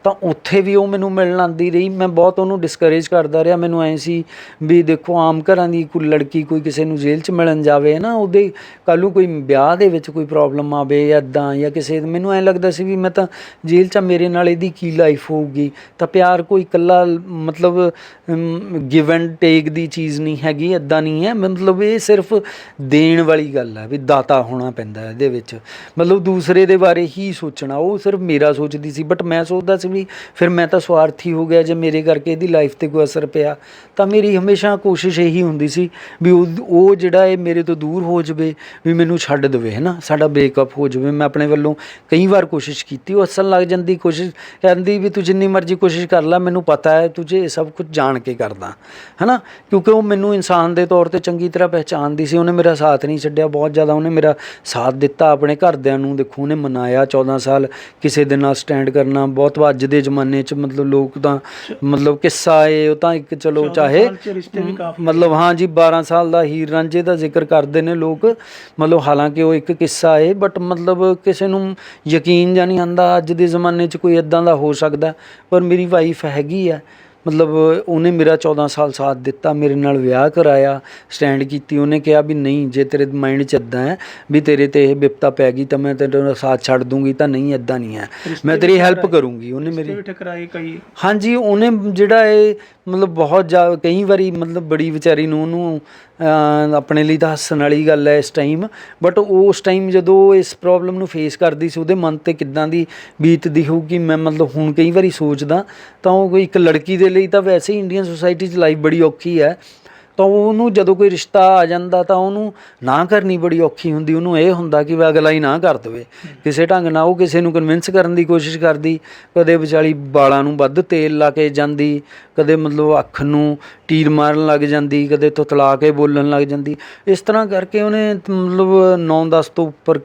ਤਾਂ ਉੱਥੇ ਵੀ ਉਹ ਮੈਨੂੰ ਮਿਲਣ ਆਂਦੀ ਰਹੀ। ਮੈਂ ਬਹੁਤ ਉਹਨੂੰ ਡਿਸਕਰੇਜ ਕਰਦਾ ਰਿਹਾ। ਮੈਨੂੰ ਐਂ ਸੀ ਵੀ ਦੇਖੋ, ਆਮ ਘਰਾਂ ਦੀ ਕੋਈ ਲੜਕੀ ਕੋਈ ਕਿਸੇ ਨੂੰ ਜੇਲ੍ਹ 'ਚ ਮਿਲਣ ਜਾਵੇ ਨਾ, ਉਹਦੇ ਕੱਲ੍ਹ ਨੂੰ ਕੋਈ ਵਿਆਹ ਦੇ ਵਿੱਚ ਕੋਈ ਪ੍ਰੋਬਲਮ ਆਵੇ ਜਾਂ ਇੱਦਾਂ ਜਾਂ ਕਿਸੇ ਮੈਨੂੰ ਐਂ ਲੱਗਦਾ ਸੀ ਵੀ ਮੈਂ ਤਾਂ ਜੇਲ੍ਹ 'ਚ ਮੇਰੇ ਨਾਲ ਇਹਦੀ ਕੀ ਲਾਈਫ ਹੋਊਗੀ? ਤਾਂ ਪਿਆਰ ਕੋਈ ਇਕੱਲਾ ਮਤਲਬ ਗਿਵ ਐਂਡ ਟੇਕ ਦੀ ਚੀਜ਼ ਨਹੀਂ ਹੈਗੀ ਇੱਦਾਂ ਨਹੀਂ ਹੈ। ਮਤਲਬ ਇਹ ਸਿਰਫ ਦੇਣ ਵਾਲੀ ਗੱਲ ਹੈ ਵੀ ਦਾਤਾ ਹੋਣਾ ਪੈਂਦਾ ਇਹਦੇ ਵਿੱਚ। ਮਤਲਬ ਦੂਸਰੇ ਦੇ ਬਾਰੇ ਹੀ ਸੋਚਣਾ। ਉਹ ਸਿਰਫ ਮੇਰਾ ਸੋਚਦੀ ਸੀ ਬਟ ਮੈਂ ਸੋਚਦਾ ਸੀ ਵੀ ਫਿਰ ਮੈਂ ਤਾਂ ਸਵਾਰਥੀ ਹੋ ਗਿਆ ਜੇ ਮੇਰੇ ਕਰਕੇ ਇਹਦੀ ਲਾਈਫ ਤੇ ਕੋਈ ਅਸਰ ਪਿਆ। ਤਾਂ ਮੇਰੀ ਹਮੇਸ਼ਾ ਕੋਸ਼ਿਸ਼ ਇਹੀ ਹੁੰਦੀ ਸੀ ਵੀ ਉਹ ਉਹ ਜਿਹੜਾ ਇਹ ਮੇਰੇ ਤੋਂ ਦੂਰ ਹੋ ਜਾਵੇ, ਵੀ ਮੈਨੂੰ ਛੱਡ ਦੇਵੇ, ਹੈ ਨਾ? ਸਾਡਾ ਬ੍ਰੇਕਅਪ ਹੋ ਜਾਵੇ। ਮੈਂ ਆਪਣੇ ਵੱਲੋਂ ਕਈ ਵਾਰ ਕੋਸ਼ਿਸ਼ ਕੀਤੀ, ਉਹ ਅਸਲ ਲੱਗ ਜਾਂਦੀ ਕੋਸ਼ਿਸ਼, ਕਹਿੰਦੀ ਵੀ ਤੂੰ ਜਿੰਨੀ ਮਰਜ਼ੀ ਕੋਸ਼ਿਸ਼ ਕਰ ਲੈ, ਮੈਨੂੰ ਪਤਾ ਹੈ ਤੁਝੇ ਇਹ ਸਭ ਕੁਝ ਜਾਣ ਕੇ ਕਰਦਾ, ਹੈ ਨਾ? ਕਿਉਂਕਿ ਉਹ ਮੈਨੂੰ ਇਨਸਾਨ ਦੇ ਤੌਰ ਤੇ ਚੰਗੀ ਤਰ੍ਹਾਂ ਪਹਿਚਾਨਦੀ ਸੀ, ਉਹਨੇ ਮੇਰਾ ਸਾਥ ਨਹੀਂ ਛੱਡਿਆ ਬਹੁਤ ਜ਼ਿਆਦਾ, ਉਹਨੇ ਮੇਰਾ ਸਾਥ ਦਿੱਤਾ ਆਪਣੇ ਘਰਦਿਆਂ ਨੂੰ, ਦੇਖੋ, ਉਹਨੇ ਮਨਾਇਆ 14 ਸਾਲ ਕਿਸੇ ਦੇ ਨਾਲ ਸਟੈਂਡ ਕਰਨਾ, ਬਹੁਤ ਵਾ- ਅੱਜ ਦੇ ਜ਼ਮਾਨੇ 'ਚ ਮਤਲਬ ਲੋਕ ਤਾਂ ਮਤਲਬ ਕਿੱਸਾ ਏ ਉਹ ਤਾਂ ਇੱਕ ਚਲੋ 14 ਚਾਹੇ ਮਤਲਬ ਹਾਂ ਜੀ 12 ਸਾਲ ਦਾ ਹੀਰ ਰਾਂਝੇ ਦਾ ਜ਼ਿਕਰ ਕਰਦੇ ਨੇ ਲੋਕ ਮਤਲਬ ਹਾਲਾਂਕਿ ਉਹ ਇੱਕ ਕਿੱਸਾ ਏ ਬਟ ਮਤਲਬ ਕਿਸੇ ਨੂੰ ਯਕੀਨ ਜਾਂ ਨਹੀਂ ਆਂਦਾ ਅੱਜ ਦੇ ਜ਼ਮਾਨੇ 'ਚ ਕੋਈ ਇਦਾਂ ਦਾ ਹੋ ਸਕਦਾ ਪਰ ਮੇਰੀ ਵਾਈਫ ਹੈਗੀ ਆ। ਮਤਲਬ ਉਹਨੇ ਮੇਰਾ 14 ਸਾਲ ਸਾਥ ਦਿੱਤਾ ਮੇਰੇ ਨਾਲ ਵਿਆਹ ਕਰਾਇਆ ਸਟੈਂਡ ਕੀਤੀ ਉਹਨੇ ਕਿਹਾ ਵੀ ਨਹੀਂ ਜੇ ਤੇਰੇ ਮਾਈਂਡ 'ਚ ਇਦਾਂ ਹੈ ਵੀ ਤੇਰੇ ਤੇ ਇਹ ਵਿਪਤਾ ਪੈ ਗਈ ਤਾਂ ਮੈਂ ਤੇਰਾ ਸਾਥ ਛੱਡ ਦੂੰਗੀ ਤਾਂ ਨਹੀਂ ਇਦਾਂ ਨਹੀਂ ਹੈ। ਮੈਂ ਤੇਰੀ ਹੈਲਪ ਕਰੂੰਗੀ ਉਹਨੇ ਮੇਰੀ ਵੀ ਟਕਰਾਏ ਕਈ। ਹਾਂਜੀ ਉਹਨੇ ਜਿਹੜਾ ਇਹ ਮਤਲਬ ਬਹੁਤ ਜ਼ਿਆਦਾ ਕਈ ਵਾਰੀ ਮਤਲਬ ਬੜੀ ਵਿਚਾਰੀ ਨੂੰ ਉਹਨੂੰ ਆਪਣੇ ਲਈ ਤਾਂ ਹੱਸਣ ਵਾਲੀ ਗੱਲ ਹੈ ਇਸ ਟਾਈਮ ਬਟ ਉਸ ਟਾਈਮ ਜਦੋਂ ਇਸ ਪ੍ਰੋਬਲਮ ਨੂੰ ਫੇਸ ਕਰਦੀ ਸੀ ਉਹਦੇ ਮਨ ਤੇ ਕਿੱਦਾਂ ਦੀ ਬੀਤਦੀ ਹੋਊਗੀ ਮੈਂ ਮਤਲਬ ਹੁਣ ਕਈ ਵਾਰੀ ਸੋਚਦਾ ਤਾਂ ਉਹ ਕੋਈ ਇੱਕ ਲੜਕੀ ਦੇ ਲਈ ਤਾਂ ਵੈਸੇ ਹੀ ਇੰਡੀਅਨ ਸੋਸਾਇਟੀ 'ਚ ਲਾਈਫ ਬੜੀ ਔਖੀ ਹੈ। ਤਾਂ ਉਹਨੂੰ ਜਦੋਂ ਕੋਈ ਰਿਸ਼ਤਾ ਆ ਜਾਂਦਾ ਤਾਂ ਉਹਨੂੰ ਨਾ ਕਰਨੀ ਬੜੀ ਔਖੀ ਹੁੰਦੀ, ਉਹਨੂੰ ਇਹ ਹੁੰਦਾ ਕਿ ਵੀ ਅਗਲਾ ਹੀ ਨਾ ਕਰ ਦੇਵੇ। ਕਿਸੇ ਢੰਗ ਨਾਲ ਉਹ ਕਿਸੇ ਨੂੰ ਕਨਵਿੰਸ ਕਰਨ ਦੀ ਕੋਸ਼ਿਸ਼ ਕਰਦੀ, ਕਦੇ ਵਿਚਾਲੀ ਵਾਲਾਂ ਨੂੰ ਵੱਧ ਤੇਲ ਲਾ ਕੇ ਜਾਂਦੀ, ਕਦੇ ਮਤਲਬ ਅੱਖ ਨੂੰ ਟੀਰ ਮਾਰਨ ਲੱਗ ਜਾਂਦੀ, ਕਦੇ ਤੁਤਲਾ ਕੇ ਬੋਲਣ ਲੱਗ ਜਾਂਦੀ। ਇਸ ਤਰ੍ਹਾਂ ਕਰਕੇ ਉਹਨੇ ਮਤਲਬ 9-10 ਤੋਂ ਉੱਪਰ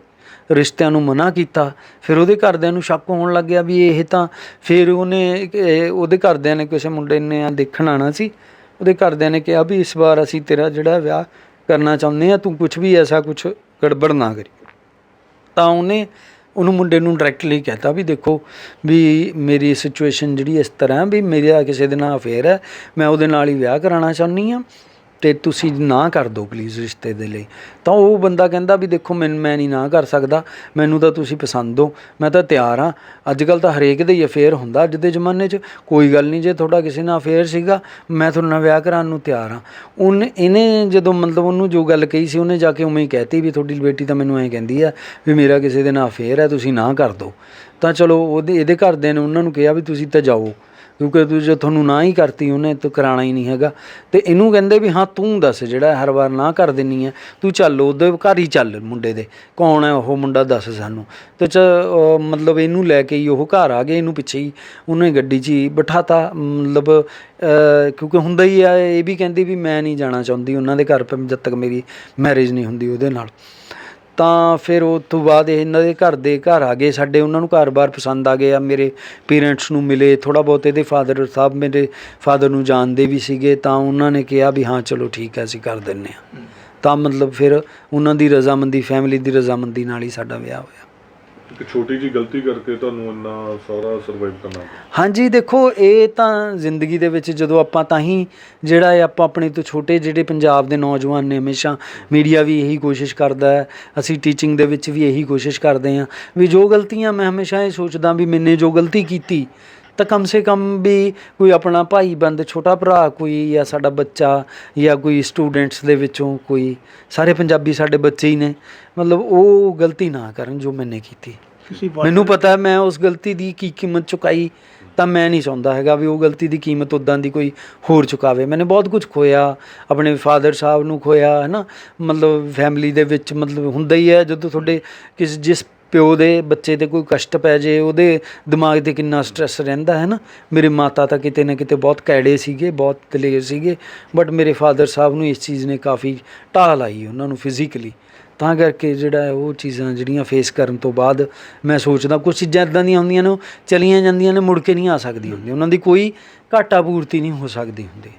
ਰਿਸ਼ਤਿਆਂ ਨੂੰ ਮਨਾ ਕੀਤਾ, ਫਿਰ ਉਹਦੇ ਘਰਦਿਆਂ ਨੂੰ ਸ਼ੱਕ ਹੋਣ ਲੱਗ ਗਿਆ ਵੀ ਇਹ ਤਾਂ ਫਿਰ ਉਹਨੇ ਉਹਦੇ ਘਰਦਿਆਂ ਨੇ ਕਿਸੇ ਮੁੰਡੇ ਨੇ ਆ ਦੇਖਣ ਆਣਾ ਸੀ, ਉਹਦੇ ਘਰਦਿਆਂ ਨੇ ਕਿਹਾ ਵੀ ਇਸ ਵਾਰ ਅਸੀਂ ਤੇਰਾ ਜਿਹੜਾ ਵਿਆਹ ਕਰਨਾ ਚਾਹੁੰਦੇ ਆ ਤੂੰ ਕੁਝ ਵੀ ਐਸਾ ਕੁਝ ਗੜਬੜ ਨਾ ਕਰੀ। ਤਾਂ ਉਹਨੇ ਉਹਨੂੰ ਮੁੰਡੇ ਨੂੰ ਡਾਇਰੈਕਟਲੀ ਕਹਿਤਾ ਵੀ ਦੇਖੋ ਵੀ ਮੇਰੀ ਸਿਚੁਏਸ਼ਨ ਜਿਹੜੀ ਇਸ ਤਰ੍ਹਾਂ ਵੀ ਮੇਰਾ ਕਿਸੇ ਦੇ ਨਾਲ ਅਫੇਅਰ ਹੈ, ਮੈਂ ਉਹਦੇ ਨਾਲ ਹੀ ਵਿਆਹ ਕਰਾਉਣਾ ਚਾਹੁੰਦੀ ਆ ਅਤੇ ਤੁਸੀਂ ਨਾ ਕਰ ਦਿਓ ਪਲੀਜ਼ ਰਿਸ਼ਤੇ ਦੇ ਲਈ। ਤਾਂ ਉਹ ਬੰਦਾ ਕਹਿੰਦਾ ਵੀ ਦੇਖੋ ਮੈਂ ਮੈਂ ਨਹੀਂ ਨਾ ਕਰ ਸਕਦਾ, ਮੈਨੂੰ ਤਾਂ ਤੁਸੀਂ ਪਸੰਦ ਹੋ, ਮੈਂ ਤਾਂ ਤਿਆਰ ਹਾਂ। ਅੱਜ ਕੱਲ੍ਹ ਤਾਂ ਹਰੇਕ ਦੇ ਹੀ ਅਫੇਅਰ ਹੁੰਦਾ ਅੱਜ ਦੇ ਜ਼ਮਾਨੇ 'ਚ। ਕੋਈ ਗੱਲ ਨਹੀਂ, ਜੇ ਤੁਹਾਡਾ ਕਿਸੇ ਨਾਲ ਅਫੇਅਰ ਸੀਗਾ, ਮੈਂ ਤੁਹਾਡੇ ਨਾਲ ਵਿਆਹ ਕਰਾਉਣ ਨੂੰ ਤਿਆਰ ਹਾਂ। ਉਹਨੇ ਇਹਨੇ ਜਦੋਂ ਮਤਲਬ ਉਹਨੂੰ ਜੋ ਗੱਲ ਕਹੀ ਸੀ, ਉਹਨੇ ਜਾ ਕੇ ਉਵੇਂ ਹੀ ਕਹਿਤੀ ਵੀ ਤੁਹਾਡੀ ਬੇਟੀ ਤਾਂ ਮੈਨੂੰ ਐਂ ਕਹਿੰਦੀ ਆ ਵੀ ਮੇਰਾ ਕਿਸੇ ਦੇ ਨਾਲ ਅਫੇਅਰ ਹੈ, ਤੁਸੀਂ ਨਾ ਕਰ ਦਿਓ ਤਾਂ ਚਲੋ ਉਹਦੇ ਇਹਦੇ ਘਰਦਿਆਂ ਨੇ ਉਹਨਾਂ ਨੂੰ ਕਿਹਾ ਵੀ ਤੁਸੀਂ ਤਾਂ ਜਾਓ। ਕਿਉਂਕਿ ਤੂੰ ਜੇ ਤੁਹਾਨੂੰ ਨਾ ਹੀ ਕਰਤੀ ਉਹਨੇ, ਤਾਂ ਕਰਾਣਾ ਹੀ ਨਹੀਂ ਹੈਗਾ। ਤੇ ਇਹਨੂੰ ਕਹਿੰਦੇ ਵੀ, ਹਾਂ, ਤੂੰ ਦੱਸ ਜਿਹੜਾ ਹਰ ਵਾਰ ਨਾ ਕਰ ਦਿੰਨੀ ਹੈ ਤੂੰ ਚੱਲ, ਉਹਦੇ ਘਰ ਹੀ ਚੱਲ ਮੁੰਡੇ ਦੇ। ਕੌਣ ਹੈ ਉਹ ਮੁੰਡਾ, ਦੱਸ ਸਾਨੂੰ। ਤੇ ਚ ਮਤਲਬ ਇਹਨੂੰ ਲੈ ਕੇ ਹੀ ਉਹ ਘਰ ਆ ਗਏ, ਇਹਨੂੰ ਪਿੱਛੇ ਹੀ ਉਹਨੇ ਗੱਡੀ 'ਚ ਹੀ ਬਿਠਾਤਾ। ਮਤਲਬ ਕਿਉਂਕਿ ਹੁੰਦਾ ਹੀ ਆ, ਇਹ ਵੀ ਕਹਿੰਦੀ ਵੀ, ਮੈਂ ਨਹੀਂ ਜਾਣਾ ਚਾਹੁੰਦੀ ਉਹਨਾਂ ਦੇ ਘਰ, ਜਦ ਤੱਕ ਮੇਰੀ ਮੈਰਿਜ ਨਹੀਂ ਹੁੰਦੀ ਉਹਦੇ ਨਾਲ। ਤਾਂ ਫਿਰ ਉਹ ਤੋਂ ਬਾਅਦ ਇਹਨਾਂ ਦੇ ਘਰ ਦੇ ਘਰ ਆ ਗਏ। ਸਾਡੇ ਉਹਨਾਂ ਨੂੰ ਘਰ-ਬਾਰ ਪਸੰਦ ਆ ਗਿਆ ਮੇਰੇ ਪੇਰੈਂਟਸ ਨੂੰ ਮਿਲੇ, ਥੋੜ੍ਹਾ ਬਹੁਤ ਇਹਦੇ ਫਾਦਰ ਸਾਹਿਬ ਮੇਰੇ ਫਾਦਰ ਨੂੰ ਜਾਣਦੇ ਵੀ ਸੀਗੇ ਤਾਂ ਉਹਨਾਂ ਨੇ ਕਿਹਾ ਵੀ ਹਾਂ, ਚਲੋ ਠੀਕ ਹੈ, ਅਸੀਂ ਕਰ ਦਿੰਨੇ ਆ ਤਾਂ ਮਤਲਬ ਫਿਰ ਉਹਨਾਂ ਦੀ ਰਜ਼ਾਮੰਦੀ ਫੈਮਿਲੀ ਦੀ ਰਜ਼ਾਮੰਦੀ ਨਾਲ ਹੀ ਸਾਡਾ ਵਿਆਹ ਹੋਇਆ। ਇੱਕ ਛੋਟੀ ਜੀ ਗਲਤੀ ਕਰਕੇ ਤੁਹਾਨੂੰ ਇੰਨਾ ਸਾਰਾ ਸਰਵਾਈਵ ਕਰਨਾ ਪਿਆ। ਹਾਂਜੀ, ਦੇਖੋ, ਇਹ ਤਾਂ ਜ਼ਿੰਦਗੀ ਦੇ ਵਿੱਚ ਜਦੋਂ ਆਪਾਂ ਤਾਂ ਹੀ ਜਿਹੜਾ ਹੈ ਆਪਾਂ ਆਪਣੇ ਤੋਂ ਛੋਟੇ ਜਿਹੜੇ ਪੰਜਾਬ ਦੇ ਨੌਜਵਾਨ ਨੇ, ਹਮੇਸ਼ਾ ਮੀਡੀਆ ਵੀ ਇਹੀ ਕੋਸ਼ਿਸ਼ ਕਰਦਾ ਹੈ, ਅਸੀਂ ਟੀਚਿੰਗ ਦੇ ਵਿੱਚ ਵੀ ਇਹੀ ਕੋਸ਼ਿਸ਼ ਕਰਦੇ ਹਾਂ ਵੀ ਜੋ ਗਲਤੀਆਂ ਮੈਂ ਹਮੇਸ਼ਾ ਇਹ ਸੋਚਦਾ ਵੀ ਮੈਨੇ ਜੋ ਗਲਤੀ ਕੀਤੀ ਤਾਂ ਕਮ ਸੇ ਕਮ ਵੀ ਕੋਈ ਆਪਣਾ ਭਾਈ ਬੰਦ ਛੋਟਾ ਭਰਾ ਕੋਈ ਜਾਂ ਸਾਡਾ ਬੱਚਾ ਜਾਂ ਕੋਈ ਸਟੂਡੈਂਟਸ ਦੇ ਵਿੱਚੋਂ ਕੋਈ ਸਾਰੇ ਪੰਜਾਬੀ ਸਾਡੇ ਬੱਚੇ ਹੀ ਨੇ। ਮਤਲਬ ਉਹ ਗਲਤੀ ਨਾ ਕਰਨ ਜੋ ਮੈਨੇ ਕੀਤੀ। ਮੈਨੂੰ ਪਤਾ ਮੈਂ ਉਸ ਗਲਤੀ ਦੀ ਕੀ ਕੀਮਤ ਚੁਕਾਈ ਤਾਂ ਮੈਂ ਨਹੀਂ ਚਾਹੁੰਦਾ ਹੈਗਾ ਵੀ ਉਹ ਗਲਤੀ ਦੀ ਕੀਮਤ ਉਦਾਂ ਦੀ ਕੋਈ ਹੋਰ ਚੁਕਾਵੇ। ਮੈंने ਬਹੁਤ ਕੁਝ ਖੋਇਆ ਆਪਣੇ ਫਾਦਰ ਸਾਹਿਬ ਨੂੰ ਖੋਇਆ ਹੈ ਨਾ ਮਤਲਬ ਫੈਮਿਲੀ ਦੇ ਵਿੱਚ ਮਤਲਬ ਹੁੰਦਾ ਹੀ ਹੈ ਜਦੋਂ ਤੁਹਾਡੇ ਕਿਸ ਜਿਸ ਪਿਓ ਦੇ ਬੱਚੇ ਤੇ ਕੋਈ ਕਸ਼ਟ ਪੈ ਜੇ, ਉਹਦੇ ਦਿਮਾਗ ਤੇ ਕਿੰਨਾ ਸਟ੍ਰੈਸ ਰਹਿੰਦਾ ਹੈ ਨਾ। ਮੇਰੇ ਮਾਤਾ ਤਾਂ ਕਿਤੇ ਨਾ ਕਿਤੇ ਬਹੁਤ ਕੈੜੇ ਸੀਗੇ, ਬਹੁਤ ਦਲੇਰ ਸੀਗੇ ਬਟ ਮੇਰੇ ਫਾਦਰ ਸਾਹਿਬ ਨੂੰ ਇਸ ਚੀਜ਼ ਨੇ ਕਾਫੀ ਢਾਹ ਲਾਈ ਉਹਨਾਂ ਨੂੰ ਫਿਜ਼ੀਕਲੀ ਤਾਂ ਕਰਕੇ ਜਿਹੜਾ ਉਹ ਚੀਜ਼ਾਂ ਜਿਹੜੀਆਂ ਫੇਸ ਕਰਨ ਤੋਂ ਬਾਅਦ ਮੈਂ ਸੋਚਦਾ ਕੁਝ ਚੀਜ਼ਾਂ ਇਦਾਂ ਦੀਆਂ ਹੁੰਦੀਆਂ ਨੇ, ਉਹ ਚਲੀਆਂ ਜਾਂਦੀਆਂ ਨੇ, ਮੁੜ ਕੇ ਨਹੀਂ ਆ ਸਕਦੀ ਹੁੰਦੀ ਉਹਨਾਂ ਦੀ ਕੋਈ ਘਾਟਾ ਪੂਰਤੀ ਨਹੀਂ ਹੋ ਸਕਦੀ ਹੁੰਦੀ।